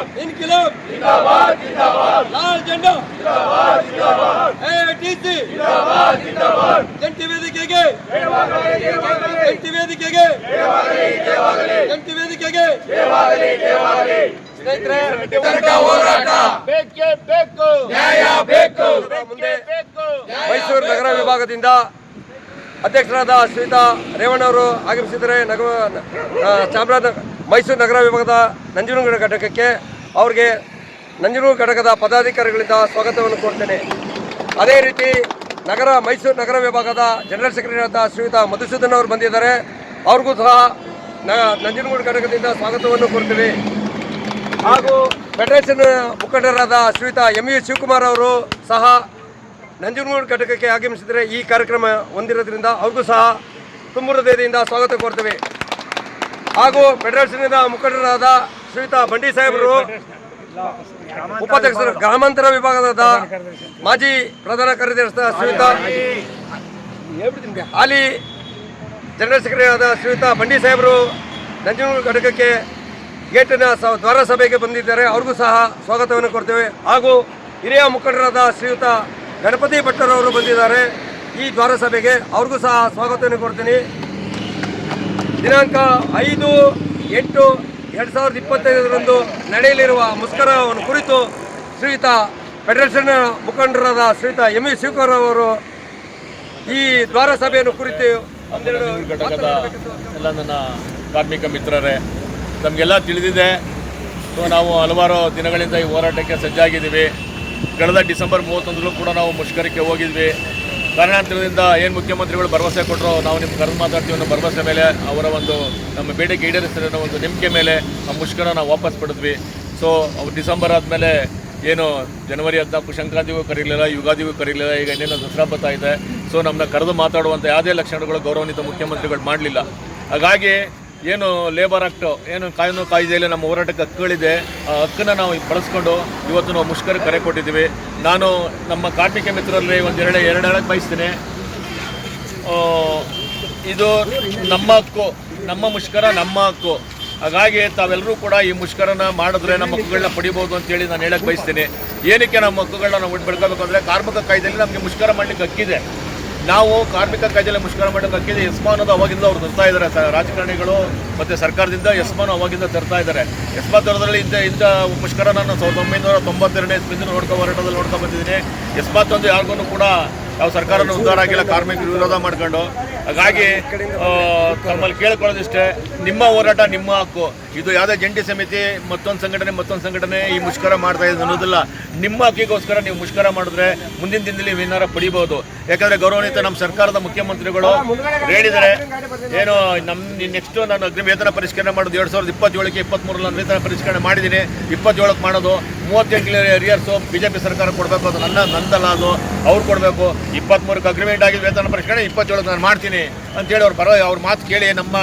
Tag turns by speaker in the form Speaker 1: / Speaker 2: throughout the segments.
Speaker 1: इनकलाब जिंदाबाद जिंदाबाद लाल झंडा जिंदाबाद जिंदाबाद एटीसी जिंदाबाद जिंदाबाद ಜಂಟಿ ವೇದಿಕೆಗೆ ಜಂಟಿ ವೇದಿಕೆಗೆ ಜಂಟಿ ವೇದಿಕೆಗೆ ಸ್ನೇಹಿತರೆ ಹೋರಾಟ ಬೇಕೇ ಬೇಕು ನ್ಯಾಯ ಬೇಕು ಮುಂದೆ ಮೈಸೂರು ನಗರ ವಿಭಾಗದಿಂದ ಅಧ್ಯಕ್ಷರಾದ ಶ್ರೀತಾ ರೇವಣ್ಣವರು ಆಗಮಿಸಿದರೆ ನಗರ ಆ, ಚಾಮರಾಜ ಮೈಸೂರು ನಗರ ವಿಭಾಗದ ನಂಜನಗೂಡು ಘಟಕಕ್ಕೆ ಅವ್ರಿಗೆ ನಂಜನಗೂಡು ಘಟಕದ ಪದಾಧಿಕಾರಿಗಳಿಂದ ಸ್ವಾಗತವನ್ನು ಕೋರ್ತೇನೆ. ಅದೇ ರೀತಿ ನಗರ, ಮೈಸೂರು ನಗರ ವಿಭಾಗದ ಜನರಲ್ ಸೆಕ್ರೆಟರಿ ಆದ ಶ್ರೀಯುತ ಮಧುಸೂದನ್ ಅವರು ಬಂದಿದ್ದಾರೆ. ಅವ್ರಿಗೂ ಸಹ ನಂಜನಗೂಡು ಘಟಕದಿಂದ ಸ್ವಾಗತವನ್ನು ಕೋರ್ತೀವಿ ಹಾಗೂ ಫೆಡರೇಷನ್ ಮುಖಂಡರಾದ ಶ್ರೀಯುತ ಎಂ ವಿ ಶಿವಕುಮಾರ್ ಅವರು ಸಹ ನಂಜನಗೂಡು ಘಟಕಕ್ಕೆ ಆಗಮಿಸಿದರೆ ಈ ಕಾರ್ಯಕ್ರಮ ಹೊಂದಿರೋದ್ರಿಂದ ಅವ್ರಿಗೂ ಸಹ ತುಂಬ ಹೃದಯದಿಂದ ಸ್ವಾಗತ ಕೋರ್ತೇವೆ. ಹಾಗೂ ಫೆಡರೇಷನ್ ಮುಖಂಡರಾದ ಶ್ರೀತಾ ಬಂಡಿ ಸಾಹೇಬರು, ಉಪಾಧ್ಯಕ್ಷರು, ಗ್ರಾಮಾಂತರ ವಿಭಾಗದ ಮಾಜಿ ಪ್ರಧಾನ ಕಾರ್ಯದರ್ಶಿ ಶ್ರೀತಾ ಹಾಲಿ ಜನರಲ್ ಸೆಕ್ರೆಟರಿ ಆದ ಶ್ರೀತಾ ಬಂಡಿ ಸಾಹೇಬರು ನಂಜನಗೂಡು ಘಟಕಕ್ಕೆ ಗೇಟಿನ ದ್ವಾರ ಸಭೆಗೆ ಬಂದಿದ್ದಾರೆ. ಅವ್ರಿಗೂ ಸಹ ಸ್ವಾಗತವನ್ನು ಕೊಡ್ತೇವೆ. ಹಾಗೂ ಹಿರಿಯ ಮುಖಂಡರಾದ ಶ್ರೀಯುತ ಗಣಪತಿ ಭಟ್ಟರವರು ಬಂದಿದ್ದಾರೆ ಈ ದ್ವಾರ ಸಭೆಗೆ. ಅವ್ರಿಗೂ ಸಹ ಸ್ವಾಗತವನ್ನು ಕೊಡ್ತೀನಿ. ದಿನಾಂಕ ಐದು ಎಂಟು ಎರಡು ಸಾವಿರದ ಇಪ್ಪತ್ತೈದರಂದು ನಡೆಯಲಿರುವ ಮುಷ್ಕರವನ್ನು ಕುರಿತು ಶ್ರೀಯುತ ಫೆಡರೇಷನ್ ಮುಖಂಡರಾದ ಶ್ರೀಯುತ ಎಂ ವಿ ಶಿವಕುಮಾರ್ ಅವರು ಈ ದ್ವಾರ ಸಭೆಯನ್ನು ಕುರಿತು
Speaker 2: ಘಟಕದ ಎಲ್ಲ ನನ್ನ ಕಾರ್ಮಿಕ ಮಿತ್ರರೇ, ನಮಗೆಲ್ಲ ತಿಳಿದಿದೆ. ಸೊ, ನಾವು ಹಲವಾರು ದಿನಗಳಿಂದ ಈ ಹೋರಾಟಕ್ಕೆ ಸಜ್ಜಾಗಿದ್ದೀವಿ. ಕಳೆದ ಡಿಸೆಂಬರ್ ಮೂವತ್ತೊಂದರಲ್ಲೂ ಕೂಡ ನಾವು ಮುಷ್ಕರಕ್ಕೆ ಹೋಗಿದ್ವಿ. ಕಾರಣಾಂತರದಿಂದ ಏನು ಮುಖ್ಯಮಂತ್ರಿಗಳು ಭರವಸೆ ಕೊಟ್ಟರು ನಾವು ನಿಮ್ಮ ಕರೆದು ಮಾತಾಡ್ತೀವಿ ಅನ್ನೋ ಭರವಸೆ ಮೇಲೆ ಅವರ ಒಂದು ನಮ್ಮ ಬೇಡಿಕೆ ಈಡೇರಿಸ್ತಾರೆ ಅನ್ನೋ ಒಂದು ನಂಬಿಕೆ ಮೇಲೆ ಆ ಮುಷ್ಕರ ನಾವು ವಾಪಸ್ ಪಡೆದ್ವಿ. ಸೊ ಅವ್ರು ಡಿಸೆಂಬರ್ ಆದಮೇಲೆ ಏನು ಜನವರಿ ಹದಿನಾಲ್ಕು ಸಂಕ್ರಾಂತಿಗೂ ಕರೀಲಿಲ್ಲ, ಯುಗಾದಿಗೂ ಕರೀಲಿಲ್ಲ, ಈಗ ಇನ್ನೇನು ದಸರಾ ಬರ್ತಾ ಇದೆ ಸೊ ನಮ್ಮನ್ನ ಕರೆದು ಮಾತಾಡುವಂಥ ಯಾವುದೇ ಲಕ್ಷಣಗಳು ಗೌರವಾನ್ವಿತ ಮುಖ್ಯಮಂತ್ರಿಗಳು ಮಾಡಲಿಲ್ಲ. ಹಾಗಾಗಿ ಏನು ಲೇಬರ್ ಆಕ್ಟ್ ಏನು ಕಾನೂನು ಕಾಯ್ದೆಯಲ್ಲಿ ನಮ್ಮ ಹೋರಾಟಕ್ಕೆ ಹಕ್ಕುಗಳಿದೆ, ಆ ಹಕ್ಕನ್ನು ನಾವು ಬಳಸ್ಕೊಂಡು ಇವತ್ತು ನಾವು ಮುಷ್ಕರ ಕರೆ ಕೊಟ್ಟಿದ್ದೀವಿ. ನಾನು ನಮ್ಮ ಕಾರ್ಮಿಕ ಮಿತ್ರರಲ್ಲಿ ಒಂದು ಎರಡು ಎರಡು ಹೇಳಕ್ಕೆ ಬಯಸ್ತೀನಿ. ಇದು ನಮ್ಮ ಹಕ್ಕು, ನಮ್ಮ ಮುಷ್ಕರ ನಮ್ಮ ಹಕ್ಕು. ಹಾಗಾಗಿ ತಾವೆಲ್ಲರೂ ಕೂಡ ಈ ಮುಷ್ಕರನ ಮಾಡಿದ್ರೆ ನಮ್ಮ ಹಕ್ಕುಗಳನ್ನ ಪಡಿಬೋದು ಅಂತೇಳಿ ನಾನು ಹೇಳಕ್ಕೆ ಬಯಸ್ತೀನಿ. ಏನಕ್ಕೆ ನಮ್ಮ ಹಕ್ಕುಗಳನ್ನ ನಾವು ಬಿಡ್ಕೋಬೇಕು ಅಂದರೆ ಕಾರ್ಮಿಕ ಕಾಯ್ದೆಯಲ್ಲಿ ನಮಗೆ ಮುಷ್ಕರ ಮಾಡಲಿಕ್ಕೆ ಹಕ್ಕಿದೆ. ನಾವು ಕಾರ್ಮಿಕ ಕಾಯ್ದೆಯಲ್ಲಿ ಮುಷ್ಕರ ಮಾಡೋದಕ್ಕೆ ಯಸ್ಮಾನ್ ಅದು ಅವಾಗಿಂದ ಅವ್ರು ತರ್ತಾ ಇದ್ದಾರೆ ರಾಜಕಾರಣಿಗಳು ಮತ್ತು ಸರ್ಕಾರದಿಂದ ಯಸ್ಮಾನ್ ಅವಾಗಿಂದ ತರ್ತಾ ಇದ್ದಾರೆ. ಯಸ್ಮಾನ್ ತರದಲ್ಲಿ ಇಂಥ ಇಂಥ ಮುಷ್ಕರ ನಾನು ಸಾವಿರದ ಒಂಬೈನೂರ ತೊಂಬತ್ತೆರಡನೇ ಇಸ್ವಿಯಿಂದ ನೋಡ್ಕೊ ಹೋರಾಟದಲ್ಲಿ ನೋಡ್ತಾ ಬಂದಿದ್ದೀನಿ. ಯಸ್ಮಾತ್ ಒಂದು ಯಾರಿಗೂ ಕೂಡ ಯಾವ ಸರ್ಕಾರನೂ ಉದ್ಧಾರ ಆಗಿಲ್ಲ, ಕಾರ್ಮಿಕರು ವಿರೋಧ ಮಾಡ್ಕೊಂಡು. ಹಾಗಾಗಿ ತಮ್ಮಲ್ಲಿ ಕೇಳ್ಕೊಳ್ಳೋದಿಷ್ಟೇ, ನಿಮ್ಮ ಹೋರಾಟ ನಿಮ್ಮ ಹಕ್ಕು. ಇದು ಯಾವುದೇ ಜಂಟಿ ಸಮಿತಿ ಮತ್ತೊಂದು ಸಂಘಟನೆ ಮತ್ತೊಂದು ಸಂಘಟನೆ ಈ ಮುಷ್ಕರ ಮಾಡ್ತಾ ಇದೆ ಅನ್ನೋದಿಲ್ಲ. ನಿಮ್ಮ ಹಕ್ಕಿಗೋಸ್ಕರ ನೀವು ಮುಷ್ಕರ ಮಾಡಿದ್ರೆ ಮುಂದಿನ ದಿನದಲ್ಲಿ ವಿನ್ನಾರ ಪಡಿಬೋದು ಯಾಕಂದ್ರೆ ಗೌರವಾನ್ವಿತ ನಮ್ಮ ಸರ್ಕಾರದ ಮುಖ್ಯಮಂತ್ರಿಗಳು ಹೇಳಿದರೆ ಏನು ನಮ್ಮ ನೆಕ್ಸ್ಟ್ ನಾನು ಅಗ್ನಿ ವೇತನ ಪರಿಷ್ಕರಣೆ ಮಾಡೋದು ಎರಡು ಸಾವಿರದ ಇಪ್ಪತ್ತೇಳಕ್ಕೆ ಇಪ್ಪತ್ತ್ಮೂರಲ್ಲಿ ನಾನು ವೇತನ ಪರಿಷ್ಕರಣೆ ಮಾಡಿದ್ದೀನಿ. ಇಪ್ಪತ್ತೇಳಕ್ಕೆ ಮಾಡೋದು ಮೂವತ್ತೆಂಟು ರಿಯರ್ಸು ಬಿ ಜೆ ಪಿ ಸರ್ಕಾರ ಕೊಡಬೇಕು ಅದು ನನ್ನ ನಂದಲ್ಲ ಅದು ಅವ್ರು ಕೊಡಬೇಕು. ಇಪ್ಪತ್ತ್ಮೂರಕ್ಕೆ ಅಗ್ರಿಮೆಂಟ್ ಆಗಿ ವೇತನ ಪರಿಷ್ಕರಣೆ ಇಪ್ಪತ್ತೇಳಕ್ಕೆ ನಾನು ಮಾಡ್ತೀನಿ. ಅಂತೇಳಿ ಅವ್ರು ಬರೋ ಅವ್ರ ಮಾತು ಕೇಳಿ ನಮ್ಮ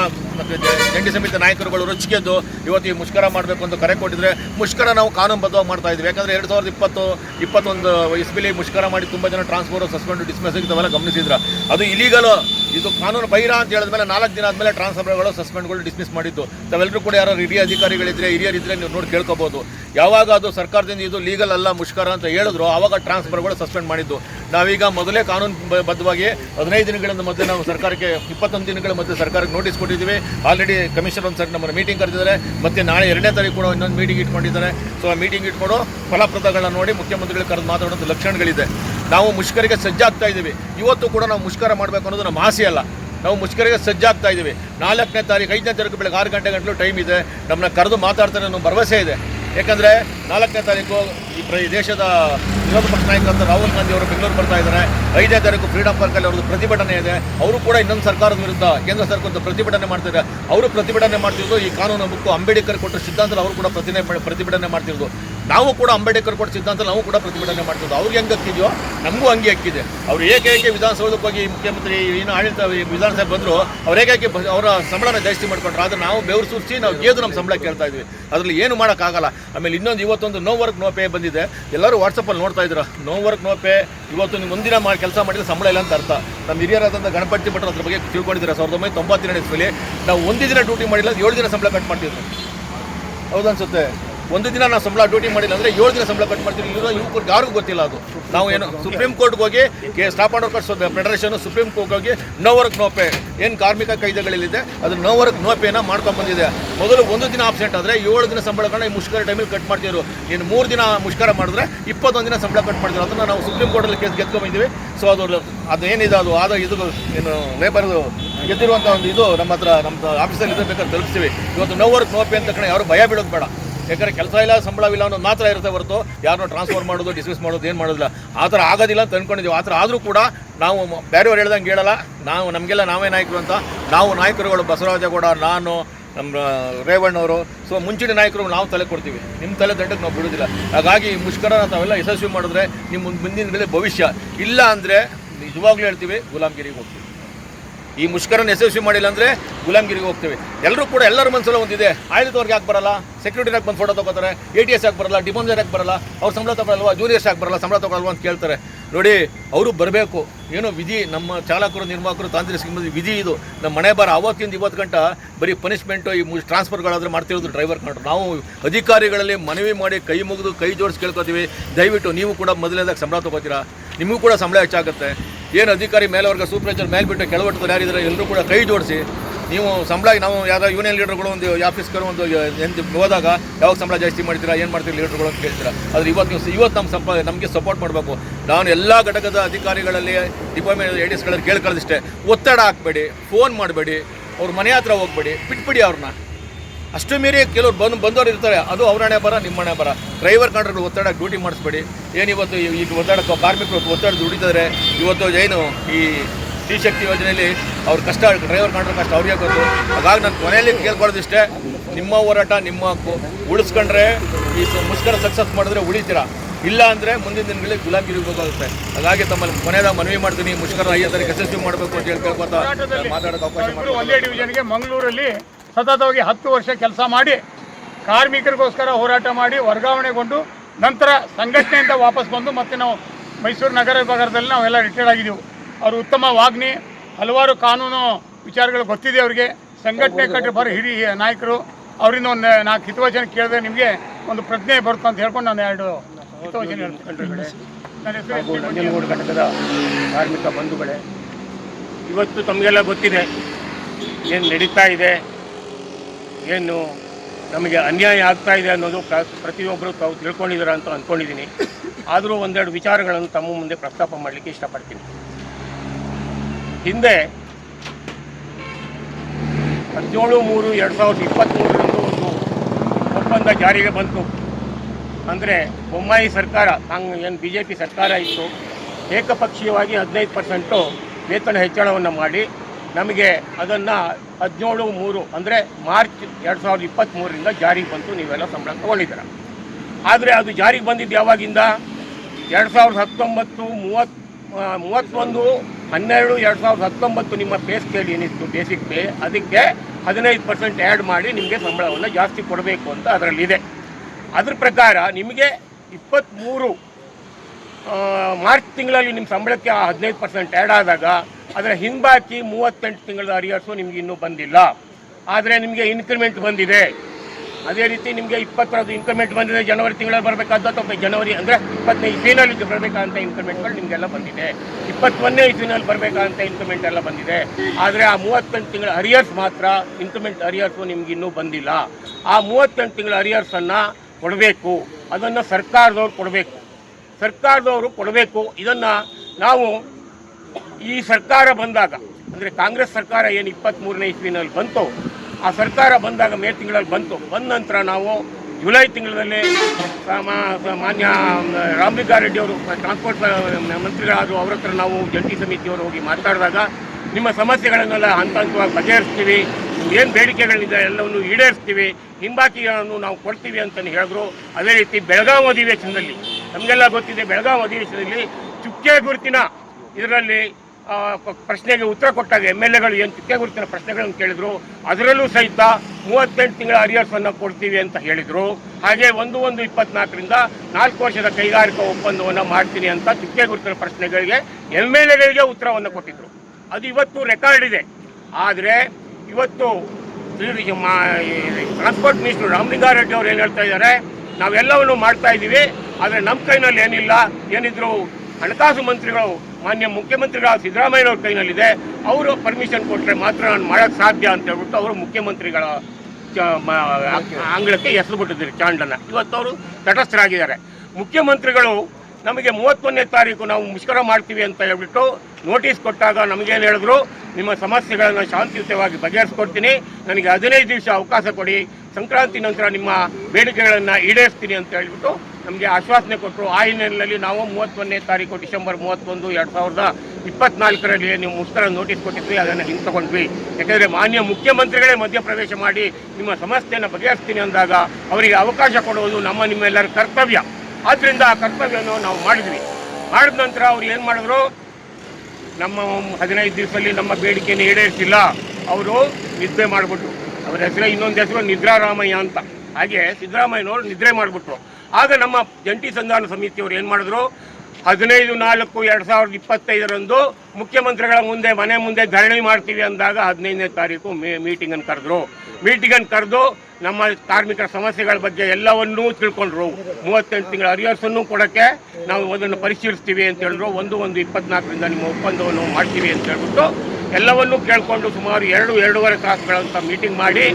Speaker 2: ಜಂಟಿ ಸಮಿತಿ ನಾಯಕರುಗಳು ರುಚಿಗೆದ್ದು ಇವತ್ತು ಈ ಮುಷ್ಕರ ಮಾಡಬೇಕು ಅಂತ ಕರೆ ಕೊಟ್ಟಿದ್ರೆ ಮುಷ್ಕರ ನಾವು ಕಾನೂನುಬದ್ಧವಾಗಿ ಮಾಡ್ತಾ ಇದ್ವಿ ಯಾಕಂದರೆ ಎರಡು ಸಾವಿರದ ಇಪ್ಪತ್ತು, ಇಪ್ಪತ್ತೊಂದು ಇಸ್ಬಿಲಿ ಮುಷ್ಕರ ಮಾಡಿ ತುಂಬ ಜನ ಟ್ರಾನ್ಸ್ಫರ್ ಸಸ್ಪೆಂಡ್ ಡಿಸ್ಮಿಸ್ ಇಂಥವೆಲ್ಲ ಗಮನಿಸಿದ್ರೆ. ಅದು ಇಲೀಗಲ್ ಇದು ಕಾನೂನು ಬೈರ ಅಂತ ಹೇಳಿದ್ಮೇಲೆ ನಾಲ್ಕು ದಿನ ಆದಮೇಲೆ ಟ್ರಾನ್ಸ್ಫರ್ಗಳು ಸಸ್ಪೆಂಡ್ಗಳು ಡಿಸ್ಮಿಸ್ ಮಾಡಿದ್ದು. ತಾವೆಲ್ಲರೂ ಕೂಡ ಯಾರು ಹಿರಿಯ ಅಧಿಕಾರಿಗಳಿದ್ರೆ ಹಿರಿಯರಿದ್ರೆ ನೀವು ನೋಡಿ ಕೇಳ್ಕೊಬೋದು. ಯಾವಾಗ ಅದು ಸರ್ಕಾರದಿಂದ ಇದು ಲೀಗಲ್ ಅಲ್ಲ, ಮುಷ್ಕರ ಅಂತ ಹೇಳಿದ್ರು ಆವಾಗ ಟ್ರಾನ್ಸ್ಫರ್ಗಳು ಸಸ್ಪೆಂಡ್ ಮಾಡಿದ್ದು. ನಾವೀಗ ಮೊದಲೇ ಕಾನೂನು ಬದ್ಧವಾಗಿ ಹದಿನೈದು ದಿನಗಳಿಂದ ಮಧ್ಯೆ ನಾವು ಸರ್ಕಾರಕ್ಕೆ, ಇಪ್ಪತ್ತೊಂದು ದಿನಗಳ ಮಧ್ಯೆ ಸರ್ಕಾರಕ್ಕೆ ನೋಟಿಸ್ ಕೊಟ್ಟಿದ್ದೀವಿ. ಆಲ್ರೆಡಿ ಕಮಿಷನರ್ ಒಂದು ಸರ್ ನಮ್ಮನ್ನು ಮೀಟಿಂಗ್ ಕರೆದಿದ್ದಾರೆ. ಮತ್ತೆ ನಾಳೆ ಎರಡನೇ ತಾರೀಕು ಕೂಡ ಇನ್ನೊಂದು ಮೀಟಿಂಗ್ ಇಟ್ಕೊಂಡಿದ್ದಾರೆ. ಸೊ ಆ ಮೀಟಿಂಗ್ ಇಟ್ಕೊಂಡು ಫಲಪ್ರದಗಳನ್ನ ನೋಡಿ ಮುಖ್ಯಮಂತ್ರಿಗಳು ಕರೆದು ಮಾತಾಡೋದು ಲಕ್ಷಣಗಳಿದೆ. ನಾವು ಮುಷ್ಕರಿಗೆ ಸಜ್ಜಾಗ್ತಾ ಇದ್ದೀವಿ. ಇವತ್ತು ಕೂಡ ನಾವು ಮುಷ್ಕರ ಮಾಡಬೇಕು ಅನ್ನೋದು ನಮ್ಮ ಆಸೆ ಅಲ್ಲ. ನಾವು ಮುಷ್ಕರಿಗೆ ಸಜ್ಜಾಗ್ತಾ ಇದ್ದೀವಿ. ನಾಲ್ಕನೇ ತಾರೀಕು, ಐದನೇ ತಾರೀಕು ಬೆಳಗ್ಗೆ ಆರು ಗಂಟೆ ಗಂಟಲು ಟೈಮ್ ಇದೆ. ನಮ್ಮನ್ನ ಕರೆದು ಮಾತಾಡ್ತಾರೆ ಅನ್ನೋ ಭರವಸೆ ಇದೆ. ಯಾಕಂದರೆ ನಾಲ್ಕನೇ ತಾರೀಕು ಈ ಪ್ರ ದೇಶದ ವಿರೋಧ ಪಕ್ಷ ನಾಯಕರಾದ ರಾಹುಲ್ ಗಾಂಧಿ ಅವರು ಬೆಂಗಳೂರು ಬರ್ತಾ ಇದ್ದಾರೆ. ಐದನೇ ತಾರೀಕು ಫ್ರೀಡಂ ಪಾರ್ಕಲ್ಲಿ ಅವ್ರದ್ದು ಪ್ರತಿಭಟನೆ ಇದೆ. ಅವರು ಕೂಡ ಇನ್ನೊಂದು ಸರ್ಕಾರದ ವಿರುದ್ಧ, ಕೇಂದ್ರ ಸರ್ಕಾರದ ಪ್ರತಿಭಟನೆ ಮಾಡ್ತಿದ್ದಾರೆ ಅವರು ಪ್ರತಿಭಟನೆ ಮಾಡ್ತಿರೋದು ಈ ಕಾನೂನು ಬುಕ್ಕು ಅಂಬೇಡ್ಕರ್ ಕೊಟ್ಟ ಸಿದ್ಧಾಂತ ಅವರು ಕೂಡ ಪ್ರತಿನೆ ಪ್ರತಿಭಟನೆ ಮಾಡ್ತಿರೋದು. ನಾವು ಕೂಡ ಅಂಬೇಡ್ಕರ್ ಕೊಟ್ಟ ಸಿದ್ಧಾಂತ ನಾವು ಕೂಡ ಪ್ರತಿಭಟನೆ ಮಾಡ್ತಿದ್ದು ಅವ್ರಿಗೆ ಹೆಂಗೆ ಹಕ್ಕಿದೆಯೋ ನಮಗೂ ಹಂಗೆ ಹಕ್ಕಿದೆ. ಅವ್ರು ಏಕೆ ವಿಧಾನಸೌಧಕ್ಕೆ ಹೋಗಿ ಮುಖ್ಯಮಂತ್ರಿ ಏನು ಆಡಳಿತ ವಿಧಾನಸಭೆ ಬಂದರು, ಅವ್ರು ಹೇಗೆ ಏಕೆ ಬ- ಅವರ ಸಂಬಳನ ಜಾಸ್ತಿ ಮಾಡ್ಕೊಂಡ್ರು. ಆದರೆ ನಾವು ಬೆವರು ಸುರಿಸಿ ನಾವು ಗೇದು ನಮ್ಮ ಸಂಬಳ ಕೇಳ್ತಾ ಇದ್ವಿ. ಅದರಲ್ಲಿ ಏನು ಮಾಡೋಕ್ಕಾಗಲ್ಲ. ಆಮೇಲೆ ಇನ್ನೊಂದು ಇವತ್ತೊಂದು ನೋ ವರ್ಕ್ ನೋ ಪೇ ಬಂದಿದೆ. ಎಲ್ಲರೂ ವಾಟ್ಸಪ್ಪಲ್ಲಿ ನೋಡ್ತಾ ಇದ್ರು ನೋ ವರ್ಕ್ ನೋ ಪೇ ಇವತ್ತು ನೀವು ಮುಂದಿನ ಮಾಡಿ ಕೆಲಸ ಮಾಡಿದ್ರೆ ಸಂಬಳ ಇಲ್ಲ ಅಂತ ಅರ್ಥ. ನಮ್ಮ ಹಿರಿಯರಾದಂಥ ಗಣಪತಿ ಭಟ್ರು ಅದ್ರ ಬಗ್ಗೆ ತಿಳ್ಕೊಂಡಿದ್ದಾರೆ? ಸಾವಿರದ ಒಂಬೈನೂರ ತೊಂಬತ್ತೆರಡು ಇಸ್ವಿಲಿ ನಾವು ಒಂದು ದಿನ ಡ್ಯೂಟಿ ಮಾಡಿಲ್ಲ, ಏಳು ದಿನ ಸಂಬಳ ಕಟ್ ಮಾಡ್ತಿದ್ರು. ಹೌದನ್ಸುತ್ತೆ? ಒಂದು ದಿನ ನಾವು ಸಂಬಳ ಡ್ಯೂಟಿ ಮಾಡಿಲ್ಲ ಅಂದರೆ ಏಳು ದಿನ ಸಂಬಳ ಕಟ್ ಮಾಡ್ತೀವಿ. ಇರೋ ಯುವಕರಿಗೆ ಯಾರಿಗೂ ಗೊತ್ತಿಲ್ಲ ಅದು. ನಾವು ಏನು ಸುಪ್ರೀಂ ಕೋರ್ಟ್ಗೆ ಹೋಗಿ, K stop order workers federation supreme court ಹೋಗಿ ನೋ ವರ್ಕ್ ನೋ ಪೇ ಏನು ಕಾರ್ಮಿಕ ಕಾಯ್ದೆಗಳಿದೆ ಅದು ನೋ ವರ್ಕ್ ನೋ ಪೇನ ಮಾಡ್ಕೊಂಡು ಬಂದಿದೆ. ಮೊದಲು ಒಂದು ದಿನ ಆಬ್ಸೆಂಟ್ ಆದರೆ ಏಳು ದಿನ ಸಂಬಳಗಳನ್ನ ಈ ಮುಷ್ಕರ ಟೈಮಲ್ಲಿ ಕಟ್ ಮಾಡ್ತಿದ್ರು. ಇನ್ನು ಮೂರು ದಿನ ಮುಷ್ಕರ ಮಾಡಿದ್ರೆ ಇಪ್ಪತ್ತೊಂದು ದಿನ ಸಂಬಳ ಕಟ್ ಮಾಡ್ತಿದ್ರು. ಅದನ್ನು ನಾವು ಸುಪ್ರೀಂ ಕೋರ್ಟಲ್ಲಿ ಕೇಸ್ ಗೆದ್ಕೊಂಡ್ಬಂದಿವಿ ಸೊ ಅದು ಅದು ಏನಿದೆ ಅದು ಆದ ಇದು, ಏನು ಲೇಬರ್ದು ಗೆದ್ದಿರುವಂಥ ಒಂದು ಇದು ನಮ್ಮ ಹತ್ರ ನಮ್ಮ ಆಫೀಸಲ್ಲಿ ಇರಬೇಕಾದ್ರೆ ಬೇಕಾದ್ರೆ ತಲುಪಿಸ್ತೀವಿ. ಇವತ್ತು ನೋ ವರ್ಕ್ ನೋ ಪೇ ಅಂತ ಕಡೆ ಯಾರು ಭಯ ಬೀಳೋದು ಬೇಡ. ಯಾಕಂದ್ರೆ ಕೆಲಸ ಇಲ್ಲ ಸಂಬಳವಿಲ್ಲ ಅನ್ನೋದು ಮಾತ್ರ ಇರುತ್ತೆ ಹೊರತು. ಯಾರನ್ನೂ ಟ್ರಾನ್ಸ್ಫರ್ ಮಾಡೋದು ಡಿಸ್ಮಿಸ್ ಮಾಡೋದು, ಏನು ಮಾಡೋದಿಲ್ಲ. ಆ ಥರ ಆಗೋದಿಲ್ಲ ಅಂತ ಅಂದ್ಕೊಂಡಿದ್ದೀವಿ ಆ ಥರ ಆದರೂ ಕೂಡ ನಾವು ಬೇರೆಯವ್ರು ಹೇಳ್ದಂಗೆ ಹೇಳಲ್ಲ. ನಾವು ನಮಗೆಲ್ಲ ನಾವೇ ನಾಯಕರು ಅಂತ. ನಾವು ನಾಯಕರುಗಳು ಬಸವರಾಜಗೌಡ ನಾನು, ನಮ್ಮ ರೇವಣ್ಣವರು ಸೊ ಮುಂಚಿನ ನಾಯಕರು ನಾವು ತಲೆ ಕೊಡ್ತೀವಿ. ನಿಮ್ಮ ತಲೆ ದಂಡಕ್ಕೆ ನಾವು ಬಿಡೋದಿಲ್ಲ ಹಾಗಾಗಿ ಈ ಮುಷ್ಕರ ತಾವೆಲ್ಲ ಯಶಸ್ವಿ ಮಾಡಿದ್ರೆ ನಿಮ್ಮ ಮುಂದ್- ಮುಂದಿನ ಮೇಲೆ ಭವಿಷ್ಯ. ಇಲ್ಲ ಅಂದರೆ ನಿಜವಾಗ್ಲೂ ಹೇಳ್ತೀವಿ, ಗುಲಾಮ್ಗಿರಿಗೆ ಹೋಗ್ತೀವಿ. ಈ ಮುಷ್ಕರನ ಯಶಸ್ವಿ ಮಾಡಿಲ್ಲ ಅಂದರೆ ಗುಲಾಮ್ಗಿರಿಗೆ ಹೋಗ್ತೀವಿ. ಎಲ್ಲರೂ ಕೂಡ ಎಲ್ಲರ ಮನಸ್ಸಲ್ಲೂ ಒಂದಿದೆ. ಆಯ್ದವ್ರಿಗೆ ಯಾಕೆ ಬರಲ್ಲ? ಸೆಕ್ಯೂರಿಟಿ ಆಗಿ ಬಂದು ಫೋಟೋ ತಗೋತಾರೆ ಎ ಟಿ ಎಸ್ ಆಗಿ ಬರಲ್ಲ ಡಿಮೋನ್ಸರ್ ಆಗಿ ಬರಲ್ಲ, ಅವ್ರು ಸಂಬಳ ತಗೊಳ್ಳಲ್ವಾ ಜೂನಿಯರ್ಸ್ ಆಗಿ ಬರಲ್ಲ, ಸಂಬಳ ತಗೊಳ್ಳಲ್ವಾ ಅಂತ ಕೇಳ್ತಾರೆ. ನೋಡಿ, ಅವರು ಬರಬೇಕು. ಏನೋ ವಿಧಿ, ನಮ್ಮ ಚಾಲಕರು, ನಿರ್ಮಾಕರು, ತಾಂತ್ರಿಕ ಸಿಬ್ಬಂದಿ ವಿಧಿ ಇದು. ನಮ್ಮ ಮನೆ ಬಾರ ಅವತ್ತಿಂದ ಇವತ್ತು ಗಂಟ ಬರೀ ಪನಿಷ್ಮೆಂಟು ಈ ಟ್ರಾನ್ಸ್ಫರ್ಗಳಾದರೂ ಮಾಡ್ತಿರೋದು ಡ್ರೈವರ್ ಕಂಡ್ರು. ನಾವು ಅಧಿಕಾರಿಗಳಲ್ಲಿ ಮನವಿ ಮಾಡಿ ಕೈ ಮುಗಿದು ಕೈ ಜೋಡಿಸಿ ಕೇಳ್ಕೊತೀವಿ. ದಯವಿಟ್ಟು ನೀವು ಕೂಡ ಮೊದಲನೇದಾಗ ಸಂಬಳ ತೊಗೋತೀರಾ? ನಿಮಗೂ ಕೂಡ ಸಂಬಳ ಹೆಚ್ಚಾಗುತ್ತೆ. ಏನು ಅಧಿಕಾರಿ ಮೇಲವರ್ಗ ಸೂಪರ್ವೈಸರ್ ಮೇಲ್ಬಿಟ್ಟು ಕೆಳವಟ್ಟದಲ್ಲಿ ಯಾರಿದ್ದಾರೆ ಎಲ್ಲರೂ ಕೂಡ ಕೈ ಜೋಡಿಸಿ. ನೀವು ಸಂಬಳ ನಾವು ಯಾರೋ ಯೂನಿಯನ್ ಲೀಡರ್ಗಳು ಒಂದು ಆಫೀಸ್ಕರು ಒಂದು ಎಂತ ಹೋದಾಗ ಯಾವಾಗ ಸಂಬಳ ಜಾಸ್ತಿ ಮಾಡ್ತೀರಾ, ಏನು ಮಾಡ್ತೀರಿ ಲೀಡರ್ಗಳು ಅಂತ ಕೇಳ್ತೀರಾ. ಆದರೆ ಇವತ್ತು ನೀವು ಇವತ್ತು ನಮ್ಮ ಸಂಪ ನಮಗೆ ಸಪೋರ್ಟ್ ಮಾಡಬೇಕು. ನಾನು ಎಲ್ಲ ಘಟಕದ ಅಧಿಕಾರಿಗಳಲ್ಲಿ ಡಿಪಾರ್ಟ್ಮೆಂಟ್ ಏಡಿಸ್ಗಳಲ್ಲಿ ಕೇಳ್ಕೊಳ್ಳೋದಿಷ್ಟೇ ಒತ್ತಡ ಹಾಕಬೇಡಿ ಫೋನ್ ಮಾಡಬೇಡಿ, ಅವ್ರ ಮನೆ ಹತ್ರ ಹೋಗ್ಬೇಡಿ, ಬಿಟ್ಬಿಡಿ ಅವ್ರನ್ನ ಅಷ್ಟು ಮೀರಿ ಕೆಲವ್ರು ಬಂದು, ಬಂದವರು ಇರ್ತಾರೆ. ಅದು ಅವರಣೆ ಬರ ನಿಮ್ಮನೆ ಬರ. ಡ್ರೈವರ್ ಕಾಂಟ್ರಾಕ್ಟರ್ ಒತ್ತಡ ಡ್ಯೂಟಿ ಮಾಡಿಸ್ಬೇಡಿ. ಏನು ಇವತ್ತು ಈಗ ಒತ್ತಡ ಕಾರ್ಮಿಕರು ಒತ್ತಡ ದುಡಿತಾರೆ ಇವತ್ತು ಏನು ಈ ಸ್ತ್ರೀ ಶಕ್ತಿ ಯೋಜನೆಯಲ್ಲಿ ಅವ್ರ ಕಷ್ಟ ಡ್ರೈವರ್ ಕಾಂಟ್ರಾಕ್ಟ್ ಕಷ್ಟ ಅವ್ರಿಗೆ ಗೊತ್ತು. ಹಾಗಾಗಿ ನಾನು ಕೊನೆಯಲ್ಲಿ ಕೇಳ್ಕೊಳ್ಳೋದಿಷ್ಟೇ ನಿಮ್ಮ ಹೋರಾಟ ನಿಮ್ಮ ಉಳಿಸ್ಕೊಂಡ್ರೆ ಈ ಮುಷ್ಕರ ಸಕ್ಸಸ್ ಮಾಡಿದ್ರೆ ಉಳಿತೀರಾ? ಇಲ್ಲ ಅಂದರೆ ಮುಂದಿನ ದಿನಗಳಲ್ಲಿ ಗುಲಾಬಿ ಹೋಗುತ್ತೆ ಹಾಗಾಗಿ ತಮ್ಮಲ್ಲಿ ಕೊನೆಯದಾಗ ಮನವಿ ಮಾಡ್ತೀನಿ ಮುಷ್ಕರ ಐದರ ಯಶಸ್ವಿ ಮಾಡಬೇಕು ಅಂತ ಹೇಳಿ ಕೇಳ್ಕೊತಾ ಮಾತಾಡೋಕೆ ಅವಕಾಶ ಮಾಡಿ
Speaker 3: ಒಂದೇ ಡಿವಿಷನ್ಗೆ ಮಂಗಳೂರಲ್ಲಿ ಸತತವಾಗಿ ಹತ್ತು ವರ್ಷ ಕೆಲಸ ಮಾಡಿ ಕಾರ್ಮಿಕರಿಗೋಸ್ಕರ ಹೋರಾಟ ಮಾಡಿ ವರ್ಗಾವಣೆಗೊಂಡು ನಂತರ ಸಂಘಟನೆಯಿಂದ ವಾಪಸ್ ಬಂದು ಮತ್ತೆ ನಾವು ಮೈಸೂರು ನಗರ ವಿಭಾಗದಲ್ಲಿ ನಾವೆಲ್ಲ ರಿಟೈರ್ಡ್ ಆಗಿದ್ದೀವಿ. ಅವರು ಉತ್ತಮ ವಾಗ್ನಿ ಹಲವಾರು ಕಾನೂನು ವಿಚಾರಗಳು ಗೊತ್ತಿದೆ ಅವರಿಗೆ. ಸಂಘಟನೆ ಕಟ್ಟಿ ಬರೋ ಹಿರಿಯ ನಾಯಕರು. ಅವರಿಂದ ಒಂದು ನಾಲ್ಕು ಹಿತವಚನ ಕೇಳಿದ್ರೆ ನಿಮಗೆ ಒಂದು ಪ್ರಜ್ಞೆ ಬರುತ್ತೆ ಅಂತ ಹೇಳ್ಕೊಂಡು ನಾನು ಎರಡು ಹಿತವಚನ ಹೇಳ್ತೀನಿ.
Speaker 4: ನಂಜನಗೂಡು ಘಟಕದ ಕಾರ್ಮಿಕ ಬಂಧುಗಳೇ ಇವತ್ತು ತಮಗೆಲ್ಲ ಗೊತ್ತಿದೆ. ಏನು ನಡೀತಾ ಇದೆ ಏನು ನಮಗೆ ಅನ್ಯಾಯ ಆಗ್ತಾ ಇದೆ ಅನ್ನೋದು ಪ್ರ ಪ್ರತಿಯೊಬ್ಬರು ತಾವು ತಿಳ್ಕೊಂಡಿದ್ದೀರ ಅಂತ ಅಂದ್ಕೊಂಡಿದ್ದೀನಿ ಆದರೂ ಒಂದೆರಡು ವಿಚಾರಗಳನ್ನು ತಮ್ಮ ಮುಂದೆ ಪ್ರಸ್ತಾಪ ಮಾಡಲಿಕ್ಕೆ ಇಷ್ಟಪಡ್ತೀನಿ. ಹಿಂದೆ ಹದಿನೇಳು ಮೂರು ಎರಡು ಸಾವಿರದ ಇಪ್ಪತ್ತ್ಮೂರರಂದು ಒಂದು ಒಪ್ಪಂದ ಜಾರಿಗೆ ಬಂತು. ಅಂದರೆ ಬೊಮ್ಮಾಯಿ ಸರ್ಕಾರ ಹಂಗೆ ಏನು ಬಿ ಜೆ ಪಿ ಸರ್ಕಾರ ಇತ್ತು, ಏಕಪಕ್ಷೀಯವಾಗಿ ಹದಿನೈದು ಪರ್ಸೆಂಟು ವೇತನ ಹೆಚ್ಚಳವನ್ನು ಮಾಡಿ, ನಮಗೆ ಅದನ್ನು ಹದಿನೇಳು ಮೂರು ಅಂದರೆ ಮಾರ್ಚ್ ಎರಡು ಸಾವಿರದ ಇಪ್ಪತ್ತ್ಮೂರರಿಂದ ಜಾರಿಗೆ ಬಂತು, ನೀವೆಲ್ಲ ಸಂಬಳ ತಗೊಂಡಿದ್ದೀರ. ಆದರೆ ಅದು ಜಾರಿಗೆ ಬಂದಿದ್ದು ಯಾವಾಗಿಂದ? ಎರಡು ಸಾವಿರದ ಹತ್ತೊಂಬತ್ತು ಮೂವತ್ತು ಮೂವತ್ತೊಂದು ಹನ್ನೆರಡು ಎರಡು ಸಾವಿರದ ಹತ್ತೊಂಬತ್ತು ನಿಮ್ಮ ಪೇ ಸ್ಕೇಲ್ ಏನಿತ್ತು ಬೇಸಿಕ್ ಪೇ ಅದಕ್ಕೆ ಹದಿನೈದು ಪರ್ಸೆಂಟ್ ಆ್ಯಡ್ ಮಾಡಿ ನಿಮಗೆ ಸಂಬಳವನ್ನು ಜಾಸ್ತಿ ಕೊಡಬೇಕು ಅಂತ ಅದರಲ್ಲಿದೆ ಅದ್ರ ಪ್ರಕಾರ ನಿಮಗೆ ಇಪ್ಪತ್ತ್ಮೂರು ಮಾರ್ಚ್ ತಿಂಗಳಲ್ಲಿ ನಿಮ್ಮ ಸಂಬಳಕ್ಕೆ ಆ ಹದಿನೈದು ಪರ್ಸೆಂಟ್ ಆ್ಯಡ್ ಆದಾಗ ಅದರ ಹಿಂಬಾಕಿ ಮೂವತ್ತೆಂಟು ತಿಂಗಳ ಅರಿಯರ್ಸು ನಿಮಗೆ ಇನ್ನೂ ಬಂದಿಲ್ಲ. ಆದರೆ ನಿಮಗೆ ಇನ್ಕ್ರಿಮೆಂಟ್ ಬಂದಿದೆ. ಅದೇ ರೀತಿ ನಿಮಗೆ ಇಪ್ಪತ್ತರದ್ದು ಇನ್ಕ್ರಿಮೆಂಟ್ ಬಂದಿದೆ, ಜನವರಿ ತಿಂಗಳಲ್ಲಿ ಬರಬೇಕಾದ ಅಥವಾ ಜನವರಿ ಅಂದರೆ ಇಪ್ಪತ್ತನೇ ಇಸ್ವಿನಲ್ಲಿ ಬರಬೇಕಾದಂಥ ಇನ್ಕ್ರಿಮೆಂಟ್ಗಳು ನಿಮಗೆಲ್ಲ ಬಂದಿದೆ. ಇಪ್ಪತ್ತೊಂದನೇ ಇಸ್ವಿನಲ್ಲಿ ಬರಬೇಕಂತ ಇನ್ಕ್ರಿಮೆಂಟ್ ಎಲ್ಲ ಬಂದಿದೆ. ಆದರೆ ಆ ಮೂವತ್ತೆಂಟು ತಿಂಗಳ ಅರಿಯರ್ಸ್ ಮಾತ್ರ ಇನ್ಕ್ರಿಮೆಂಟ್ ಅರಿಯರ್ಸು ನಿಮ್ಗೆ ಇನ್ನೂ ಬಂದಿಲ್ಲ. ಆ ಮೂವತ್ತೆಂಟು ತಿಂಗಳ ಅರಿಯರ್ಸನ್ನು ಕೊಡಬೇಕು. ಅದನ್ನು ಸರ್ಕಾರದವ್ರು ಕೊಡಬೇಕು. ಸರ್ಕಾರದವರು ಕೊಡಬೇಕು. ಇದನ್ನು ನಾವು ಈ ಸರ್ಕಾರ ಬಂದಾಗ, ಅಂದರೆ ಕಾಂಗ್ರೆಸ್ ಸರ್ಕಾರ ಏನು ಇಪ್ಪತ್ತ್ಮೂರನೇ ಇಸ್ವಿನಲ್ಲಿ ಬಂತು ಆ ಸರ್ಕಾರ ಬಂದಾಗ ಮೇ ತಿಂಗಳಲ್ಲಿ ಬಂತು. ಬಂದ ನಂತರ ನಾವು ಜುಲೈ ತಿಂಗಳಲ್ಲಿ ಮಾನ್ಯ ರಾಮಲಿಂಗಾರೆಡ್ಡಿ ಅವರು ಟ್ರಾನ್ಸ್ಪೋರ್ಟ್ ಮಂತ್ರಿಗಳಾದರು ಅವ್ರ ಹತ್ರ ನಾವು ಜಂಟಿ ಸಮಿತಿಯವರು ಹೋಗಿ ಮಾತಾಡಿದಾಗ ನಿಮ್ಮ ಸಮಸ್ಯೆಗಳನ್ನೆಲ್ಲ ಹಂತ ಹಂತವಾಗಿ ಬಗೆಹರಿಸ್ತೀವಿ, ಏನು ಬೇಡಿಕೆಗಳಿದೆ ಎಲ್ಲವನ್ನು ಈಡೇರಿಸ್ತೀವಿ ಹಿಂಬಾಕಿಗಳನ್ನು ನಾವು ಕೊಡ್ತೀವಿ ಅಂತಲೇ ಹೇಳಿದ್ರು. ಅದೇ ರೀತಿ ಬೆಳಗಾವಿ ಅಧಿವೇಶನದಲ್ಲಿ, ನಮಗೆಲ್ಲ ಗೊತ್ತಿದೆ ಬೆಳಗಾವಿ ಅಧಿವೇಶನದಲ್ಲಿ ಚುಕ್ಕೆ ಗುರುತಿನ ಇದರಲ್ಲಿ ಪ್ರಶ್ನೆಗೆ ಉತ್ತರ ಕೊಟ್ಟಾಗ ಎಂ ಎಲ್ ಎಗಳು ಏನು ಚುಕ್ಕೆ ಗುರುತಿನ ಪ್ರಶ್ನೆಗಳನ್ನು ಕೇಳಿದ್ರು. ಅದರಲ್ಲೂ ಸಹಿತ ಮೂವತ್ತೆಂಟು ತಿಂಗಳ ಅರಿಯರ್ಸನ್ನು ಕೊಡ್ತೀವಿ ಅಂತ ಹೇಳಿದರು. ಹಾಗೆ ಒಂದು ಒಂದು ಇಪ್ಪತ್ನಾಲ್ಕರಿಂದ ನಾಲ್ಕು ವರ್ಷದ ಕೈಗಾರಿಕಾ ಒಪ್ಪಂದವನ್ನು ಮಾಡ್ತೀನಿ ಅಂತ ಚುಕ್ಕೆ ಗುರುತಿನ ಪ್ರಶ್ನೆಗಳಿಗೆ ಎಂ ಎಲ್ ಎಗಳಿಗೆ ಉತ್ತರವನ್ನು ಕೊಟ್ಟಿದ್ರು. ಅದು ಇವತ್ತು ರೆಕಾರ್ಡ್ ಇದೆ. ಆದರೆ ಇವತ್ತು ಟ್ರಾನ್ಸ್ಪೋರ್ಟ್ ಮಿನಿಸ್ಟರ್ ರಾಮಲಿಂಗಾರೆಡ್ಡಿ ಅವರು ಏನು ಹೇಳ್ತಾ ಇದ್ದಾರೆ, ನಾವೆಲ್ಲವನ್ನು ಮಾಡ್ತಾ ಇದ್ದೀವಿ ಆದರೆ ನಮ್ಮ ಕೈನಲ್ಲಿ ಏನಿಲ್ಲ, ಏನಿದ್ರು ಹಣಕಾಸು ಮಂತ್ರಿಗಳು ಮಾನ್ಯ ಮುಖ್ಯಮಂತ್ರಿಗಳ ಸಿದ್ದರಾಮಯ್ಯನವ್ರ ಕೈನಲ್ಲಿದೆ. ಅವರು ಪರ್ಮಿಷನ್ ಕೊಟ್ಟರೆ ಮಾತ್ರ ನಾನು ಮಾಡೋಕ್ಕೆ ಸಾಧ್ಯ ಅಂತ ಹೇಳ್ಬಿಟ್ಟು ಅವರು ಮುಖ್ಯಮಂತ್ರಿಗಳ ಆಂಗ್ಲಕ್ಕೆ ಹೆಸರು ಬಿಟ್ಟಿದ್ದಾರೆ ಇವತ್ತು ಅವರು ತಟಸ್ಥರಾಗಿದ್ದಾರೆ. ಮುಖ್ಯಮಂತ್ರಿಗಳು ನಮಗೆ ಮೂವತ್ತೊಂದನೇ ತಾರೀಕು ನಾವು ಮುಷ್ಕರ ಮಾಡ್ತೀವಿ ಅಂತ ಹೇಳ್ಬಿಟ್ಟು ನೋಟಿಸ್ ಕೊಟ್ಟಾಗ ನಮಗೇನು ಹೇಳಿದ್ರು? ನಿಮ್ಮ ಸಮಸ್ಯೆಗಳನ್ನು ಶಾಂತಿಯುತವಾಗಿ ಬಗೆಹರಿಸ್ಕೊಡ್ತೀನಿ. ನನಗೆ ಹದಿನೈದು ದಿವಸ ಅವಕಾಶ ಕೊಡಿ. ಸಂಕ್ರಾಂತಿ ನಂತರ ನಿಮ್ಮ ಬೇಡಿಕೆಗಳನ್ನು ಈಡೇರಿಸ್ತೀನಿ ಅಂತ ಹೇಳ್ಬಿಟ್ಟು ನಮಗೆ ಆಶ್ವಾಸನೆ ಕೊಟ್ಟರು ಆ ಹಿನ್ನೆಲೆಯಲ್ಲಿ ನಾವು ಮೂವತ್ತೊಂದನೇ ತಾರೀಕು, ಡಿಸೆಂಬರ್ ಮೂವತ್ತೊಂದು, ಎರಡು ಸಾವಿರದ ಇಪ್ಪತ್ನಾಲ್ಕರಲ್ಲಿ ನೀವು ಮುಷ್ಕರ ನೋಟಿಸ್ ಕೊಟ್ಟಿದ್ವಿ, ಅದನ್ನು ಹಿಂತಕೊಂಡ್ವಿ. ಯಾಕೆಂದರೆ ಮಾನ್ಯ ಮುಖ್ಯಮಂತ್ರಿಗಳೇ ಮಧ್ಯಪ್ರವೇಶ ಮಾಡಿ ನಿಮ್ಮ ಸಮಸ್ಯೆಯನ್ನು ಬಗೆಹರಿಸ್ತೀನಿ ಅಂದಾಗ ಅವರಿಗೆ ಅವಕಾಶ ಕೊಡುವುದು ನಮ್ಮ ನಿಮ್ಮೆಲ್ಲರ ಕರ್ತವ್ಯ. ಆದ್ದರಿಂದ ಆ ಕರ್ತವ್ಯವನ್ನು ನಾವು ಮಾಡಿದ್ವಿ. ಮಾಡಿದ ನಂತರ ಅವ್ರು ಏನು ಮಾಡಿದ್ರು? ನಮ್ಮ ಹದಿನೈದು ದಿವಸದಲ್ಲಿ ನಮ್ಮ ಬೇಡಿಕೆಯನ್ನು ಈಡೇರಿಸಿಲ್ಲ. ಅವರು ನಿದ್ರೆ ಮಾಡಿಬಿಟ್ರು. ಅವರ ಹೆಸರು, ಇನ್ನೊಂದು ಹೆಸರು ನಿದ್ರಾರಾಮಯ್ಯ ಅಂತ. ಹಾಗೆ ಸಿದ್ದರಾಮಯ್ಯನವರು ನಿದ್ರೆ ಮಾಡಿಬಿಟ್ರು. ಆಗ ನಮ್ಮ ಜಂಟಿ ಸಂಧಾನ ಸಮಿತಿಯವರು ಏನು ಮಾಡಿದ್ರು? ಹದಿನೈದು, ನಾಲ್ಕು, ಎರಡು ಸಾವಿರದ ಇಪ್ಪತ್ತೈದರಂದು ಮುಖ್ಯಮಂತ್ರಿಗಳ ಮುಂದೆ, ಮನೆ ಮುಂದೆ ಧರಣಿ ಮಾಡ್ತೀವಿ ಅಂದಾಗ ಹದಿನೈದನೇ ತಾರೀಕು ಮೀಟಿಂಗನ್ನು ಕರೆದ್ರು. ಮೀಟಿಂಗನ್ನು ಕರೆದು ನಮ್ಮ ಕಾರ್ಮಿಕರ ಸಮಸ್ಯೆಗಳ ಬಗ್ಗೆ ಎಲ್ಲವನ್ನೂ ತಿಳ್ಕೊಂಡ್ರು. ಮೂವತ್ತೆಂಟು ತಿಂಗಳ ಅರಿಯರ್ಸನ್ನು ಕೊಡೋಕ್ಕೆ ನಾವು ಅದನ್ನು ಪರಿಶೀಲಿಸ್ತೀವಿ ಅಂತ ಹೇಳಿದ್ರು. ಒಂದು ಒಂದು, ಇಪ್ಪತ್ನಾಲ್ಕರಿಂದ ನಿಮ್ಮ ಒಪ್ಪಂದವನ್ನು ಮಾಡ್ತೀವಿ ಅಂತ ಹೇಳ್ಬಿಟ್ಟು ಎಲ್ಲವನ್ನೂ ಕೇಳಿಕೊಂಡು ಸುಮಾರು ಎರಡು, ಎರಡೂವರೆ ತಾಸುಗಳಂತ ಮೀಟಿಂಗ್ ಮಾಡಿ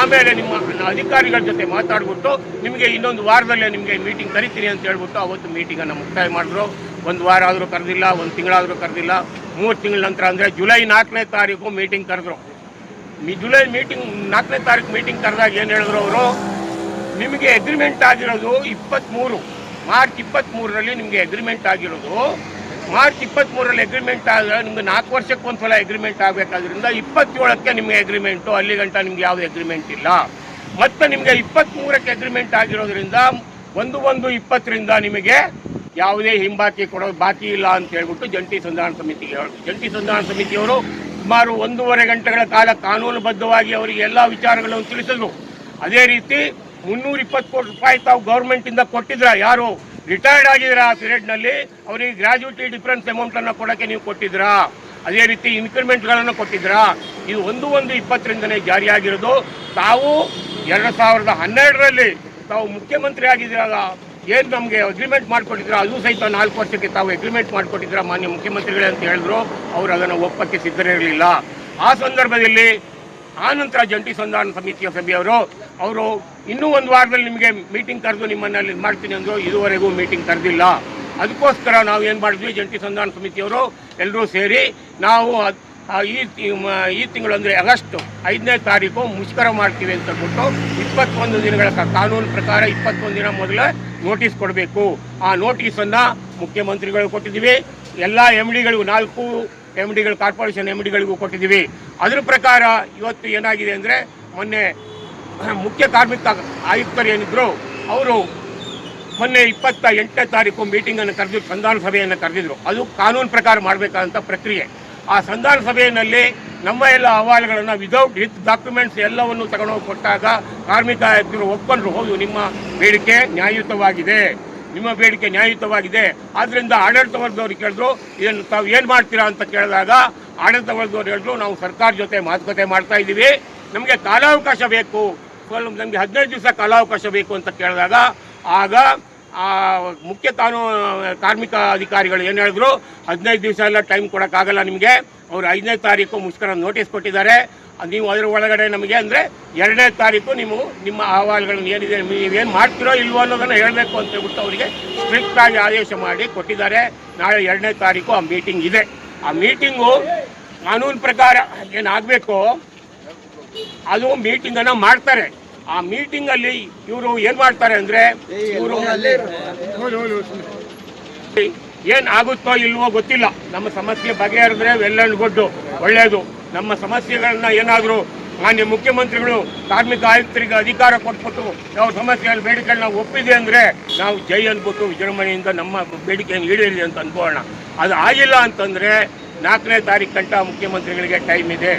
Speaker 4: ಆಮೇಲೆ ನಿಮ್ಮ ಅಧಿಕಾರಿಗಳ ಜೊತೆ ಮಾತಾಡ್ಬಿಟ್ಟು ನಿಮಗೆ ಇನ್ನೊಂದು ವಾರದಲ್ಲೇ ನಿಮಗೆ ಮೀಟಿಂಗ್ ಕರಿತೀನಿ ಅಂತ ಹೇಳ್ಬಿಟ್ಟು ಅವತ್ತು ಮೀಟಿಂಗನ್ನು ಮುಕ್ತಾಯ ಮಾಡಿದ್ರು. ಒಂದು ವಾರ ಆದರೂ ಕರೆದಿಲ್ಲ, ಒಂದು ತಿಂಗಳಾದರೂ ಕರೆದಿಲ್ಲ. ಮೂರು ತಿಂಗಳ ನಂತರ ಅಂದರೆ ಜುಲೈ ನಾಲ್ಕನೇ ತಾರೀಕು ಮೀಟಿಂಗ್ ಕರೆದ್ರು. ಜುಲೈ ಮೀಟಿಂಗ್, ನಾಲ್ಕನೇ ತಾರೀಕು ಮೀಟಿಂಗ್ ಕರೆದಾಗ ಏನು ಹೇಳಿದ್ರು ಅವರು? ನಿಮಗೆ ಅಗ್ರಿಮೆಂಟ್ ಆಗಿರೋದು ಇಪ್ಪತ್ತ್ಮೂರು ಮಾರ್ಚ್ ಇಪ್ಪತ್ತ್ಮೂರರಲ್ಲಿ ನಿಮಗೆ ಅಗ್ರಿಮೆಂಟ್ ಆಗಿರೋದು. ಮಾರ್ಚ್ ಇಪ್ಪತ್ತ್ಮೂರರಲ್ಲಿ ಅಗ್ರಿಮೆಂಟ್ ಆದರೆ ನಿಮಗೆ ನಾಲ್ಕು ವರ್ಷಕ್ಕೆ ಒಂದು ಸಲ ಅಗ್ರಿಮೆಂಟ್ ಆಗಬೇಕಾದ್ರಿಂದ ಇಪ್ಪತ್ತೇಳಕ್ಕೆ ನಿಮಗೆ ಅಗ್ರಿಮೆಂಟು ಅಲ್ಲಿ ಗಂಟ ನಿಮ್ಗೆ ಯಾವುದೇ ಅಗ್ರಿಮೆಂಟ್ ಇಲ್ಲ. ಮತ್ತು ನಿಮಗೆ ಇಪ್ಪತ್ತ್ಮೂರಕ್ಕೆ ಅಗ್ರಿಮೆಂಟ್ ಆಗಿರೋದ್ರಿಂದ ಒಂದು ಒಂದು ಇಪ್ಪತ್ತರಿಂದ ನಿಮಗೆ ಯಾವುದೇ ಹಿಂಬಾಕಿ ಕೊಡೋದು ಬಾಕಿ ಇಲ್ಲ ಅಂತ ಹೇಳ್ಬಿಟ್ಟು ಜಂಟಿ ಸಂಧಾನ ಸಮಿತಿಗೆ ಜಂಟಿ ಸಂಧಾನ ಸಮಿತಿಯವರು ಸುಮಾರು ಒಂದೂವರೆ ಗಂಟೆಗಳ ಕಾಲ ಕಾನೂನುಬದ್ಧವಾಗಿ ಅವರಿಗೆ ಎಲ್ಲ ವಿಚಾರಗಳನ್ನು ತಿಳಿಸಿದ್ರು ಅದೇ ರೀತಿ ಮುನ್ನೂರ ಇಪ್ಪತ್ತು ಕೋಟಿ ರೂಪಾಯಿ ತಾವು ಗೌರ್ಮೆಂಟಿಂದ ಕೊಟ್ಟಿದ್ರ, ಯಾರು ರಿಟೈರ್ಡ್ ಆಗಿದ್ರ ಆ ಪೀರಿಯಡ್ನಲ್ಲಿ ಅವರಿಗೆ ಗ್ರಾಜ್ಯುಟಿ ಡಿಫರೆನ್ಸ್ ಅಮೌಂಟನ್ನು ಕೊಡೋಕ್ಕೆ ನೀವು ಕೊಟ್ಟಿದ್ರಾ? ಅದೇ ರೀತಿ ಇನ್ಕ್ರಿಮೆಂಟ್ಗಳನ್ನು ಕೊಟ್ಟಿದ್ರಾ? ಇದು ಒಂದು ಒಂದು ಇಪ್ಪತ್ತರಿಂದನೇ ಜಾರಿಯಾಗಿರೋದು. ತಾವು ಎರಡು ಸಾವಿರದ ಹನ್ನೆರಡರಲ್ಲಿ ತಾವು ಮುಖ್ಯಮಂತ್ರಿ ಆಗಿದ್ದಾಗ ಏನು ನಮಗೆ ಅಗ್ರಿಮೆಂಟ್ ಮಾಡ್ಕೊಟ್ಟಿದ್ರ ಅದು ಸಹಿತ ನಾಲ್ಕು ವರ್ಷಕ್ಕೆ ತಾವು ಅಗ್ರಿಮೆಂಟ್ ಮಾಡಿಕೊಟ್ಟಿದ್ರ ಮಾನ್ಯ ಮುಖ್ಯಮಂತ್ರಿಗಳೇ ಅಂತ ಹೇಳಿದ್ರು. ಅವರು ಅದನ್ನು ಒಪ್ಪಕ್ಕೆ ಸಿದ್ಧರಿರಲಿಲ್ಲ ಆ ಸಂದರ್ಭದಲ್ಲಿ ಆನಂತರ ಜಂಟಿ ಸಂಧಾನ ಸಮಿತಿಯ ಸಭೆಯವರು ಅವರು ಇನ್ನೂ ಒಂದು ವಾರದಲ್ಲಿ ನಿಮಗೆ ಮೀಟಿಂಗ್ ಕರೆದು ನಿಮ್ಮನ್ನಲ್ಲಿ ಮಾಡ್ತೀನಿ ಅಂದರು, ಇದುವರೆಗೂ ಮೀಟಿಂಗ್ ಕರೆದಿಲ್ಲ. ಅದಕ್ಕೋಸ್ಕರ ನಾವು ಏನು ಮಾಡಿದ್ವಿ, ಜಂಟಿ ಸಂಧಾನ ಸಮಿತಿಯವರು ಎಲ್ಲರೂ ಸೇರಿ ನಾವು ಈ ಈ ತಿಂಗಳು ಅಂದರೆ ಆಗಸ್ಟ್ ಐದನೇ ತಾರೀಕು ಮುಷ್ಕರ ಮಾಡ್ತೀವಿ ಅಂತ ಹೇಳ್ಬಿಟ್ಟು ಇಪ್ಪತ್ತೊಂದು ದಿನಗಳ ಕಾನೂನು ಪ್ರಕಾರ ಇಪ್ಪತ್ತೊಂದು ದಿನ ಮೊದಲೇ ನೋಟಿಸ್ ಕೊಡಬೇಕು. ಆ ನೋಟಿಸನ್ನು ಮುಖ್ಯಮಂತ್ರಿಗಳು ಕೊಟ್ಟಿದ್ದೀವಿ. ಎಲ್ಲ ಎಂ ಡಿಗಳಿಗೂ ನಾಲ್ಕು ಎಂ ಡಿಗಳು ಕಾರ್ಪೊರೇಷನ್ ಎಂ ಡಿಗಳಿಗೂ ಕೊಟ್ಟಿದ್ದೀವಿ. ಅದ್ರ ಪ್ರಕಾರ ಇವತ್ತು ಏನಾಗಿದೆ ಅಂದರೆ, ಮೊನ್ನೆ ಮುಖ್ಯ ಕಾರ್ಮಿಕ ಆಯುಕ್ತರು ಏನಿದ್ರು, ಅವರು ಮೊನ್ನೆ ಇಪ್ಪತ್ತ ಎಂಟನೇ ತಾರೀಕು ಮೀಟಿಂಗನ್ನು ಕರೆದಿದ್ರು ಸಂಧಾನ ಸಭೆಯನ್ನು ಕರೆದಿದ್ರು. ಅದು ಕಾನೂನು ಪ್ರಕಾರ ಮಾಡಬೇಕಾದಂಥ ಪ್ರಕ್ರಿಯೆ. ಆ ಸಂಧಾನ ಸಭೆಯಲ್ಲಿ ನಮ್ಮ ಎಲ್ಲ ಅಹವಾಲುಗಳನ್ನು ವಿದೌಟ್ ಹಿತ್ ಡಾಕ್ಯುಮೆಂಟ್ಸ್ ಎಲ್ಲವನ್ನು ತಗೊಂಡೋಗಿ ಕೊಟ್ಟಾಗ ಕಾರ್ಮಿಕ ಆಯುಕ್ತರು ಒಪ್ಕೊಂಡ್ರು, ಹೌದು, ನಿಮ್ಮ ಬೇಡಿಕೆ ನ್ಯಾಯಯುತವಾಗಿದೆ. ನಿಮ್ಮ ಬೇಡಿಕೆ ನ್ಯಾಯಯುತವಾಗಿದೆ. ಆದ್ದರಿಂದ ಆಡಳಿತ ವರ್ಗದವ್ರು ಕೇಳಿದ್ರು, ಇದನ್ನು ತಾವು ಏನು ಮಾಡ್ತೀರಾ? ಅಂತ ಕೇಳಿದಾಗ ಆಡಳಿತ ವರ್ಗದವ್ರು ಹೇಳಿದ್ರು, ನಾವು ಸರ್ಕಾರ ಜೊತೆ ಮಾತುಕತೆ ಮಾಡ್ತಾ ಇದ್ದೀವಿ. ನಮಗೆ ಕಾಲಾವಕಾಶ ಬೇಕು. ನಮಗೆ ಹದಿನೈದು ದಿವಸ ಕಾಲಾವಕಾಶ ಬೇಕು ಅಂತ ಕೇಳಿದಾಗ ಆಗ ಆ ಮುಖ್ಯ ಕಾನೂ, ಕಾರ್ಮಿಕ ಅಧಿಕಾರಿಗಳು ಏನು ಹೇಳಿದ್ರು, ಹದಿನೈದು ದಿವಸ ಎಲ್ಲ ಟೈಮ್ ಕೊಡೋಕ್ಕಾಗಲ್ಲ ನಿಮಗೆ. ಅವರು ಐದನೇ ತಾರೀಕು ಮುಷ್ಕರ ನೋಟಿಸ್ ಕೊಟ್ಟಿದ್ದಾರೆ ನೀವು ಅದರ ಒಳಗಡೆ ನಮಗೆ ಅಂದರೆ ಎರಡನೇ ತಾರೀಕು ನೀವು ನಿಮ್ಮ ಅಹವಾಲುಗಳನ್ನು ಏನಿದೆ ನೀವೇನು ಮಾಡ್ತೀರೋ ಇಲ್ವೋ ಅನ್ನೋದನ್ನು ಹೇಳಬೇಕು ಅಂತ ಹೇಳ್ಬಿಟ್ಟು ಅವರಿಗೆ ಸ್ಟ್ರಿಕ್ಟ್ ಆಗಿ ಆದೇಶ ಮಾಡಿ ಕೊಟ್ಟಿದ್ದಾರೆ ನಾಳೆ ಎರಡನೇ ತಾರೀಕು ಆ ಮೀಟಿಂಗ್ ಇದೆ ಆ ಮೀಟಿಂಗು ಕಾನೂನು ಪ್ರಕಾರ ಏನಾಗಬೇಕು ಅದು ಮೀಟಿಂಗನ್ನು ಮಾಡ್ತಾರೆ ಆ ಮೀಟಿಂಗಲ್ಲಿ ಇವರು ಏನು ಮಾಡ್ತಾರೆ ಅಂದರೆ ಇವರು ಏನ್ ಆಗುತ್ತೋ ಇಲ್ವೋ ಗೊತ್ತಿಲ್ಲ. ನಮ್ಮ ಸಮಸ್ಯೆ ಬಗೆಹರಿದ್ರೆ ವೆಲ್ ಅಂಡ್ ಗುಡ್ ಒಳ್ಳೆಯದು ನಮ್ಮ ಸಮಸ್ಯೆಗಳನ್ನ ಏನಾದರೂ ಮಾನ್ಯ ಮುಖ್ಯಮಂತ್ರಿಗಳು, ಕಾರ್ಮಿಕ ಆಯುಕ್ತರಿಗೆ ಅಧಿಕಾರ ಕೊಟ್ಬಿಟ್ಟು ನಾವು ಸಮಸ್ಯೆಗಳ ಬೇಡಿಕೆಗಳನ್ನ ಒಪ್ಪಿದೆ ಅಂದರೆ ನಾವು ಜೈ ಅಂದ್ಬಿಟ್ಟು ವಿಜೃಂಭಣೆಯಿಂದ ನಮ್ಮ ಬೇಡಿಕೆಯನ್ನು ಈಡೇರಿದೆ ಅಂತ ಅನ್ಕೋಣ ಅದು ಆಗಿಲ್ಲ ಅಂತಂದರೆ ನಾಲ್ಕನೇ ತಾರೀಕು ಗಂಟ ಮುಖ್ಯಮಂತ್ರಿಗಳಿಗೆ ಟೈಮ್ ಇದೆ.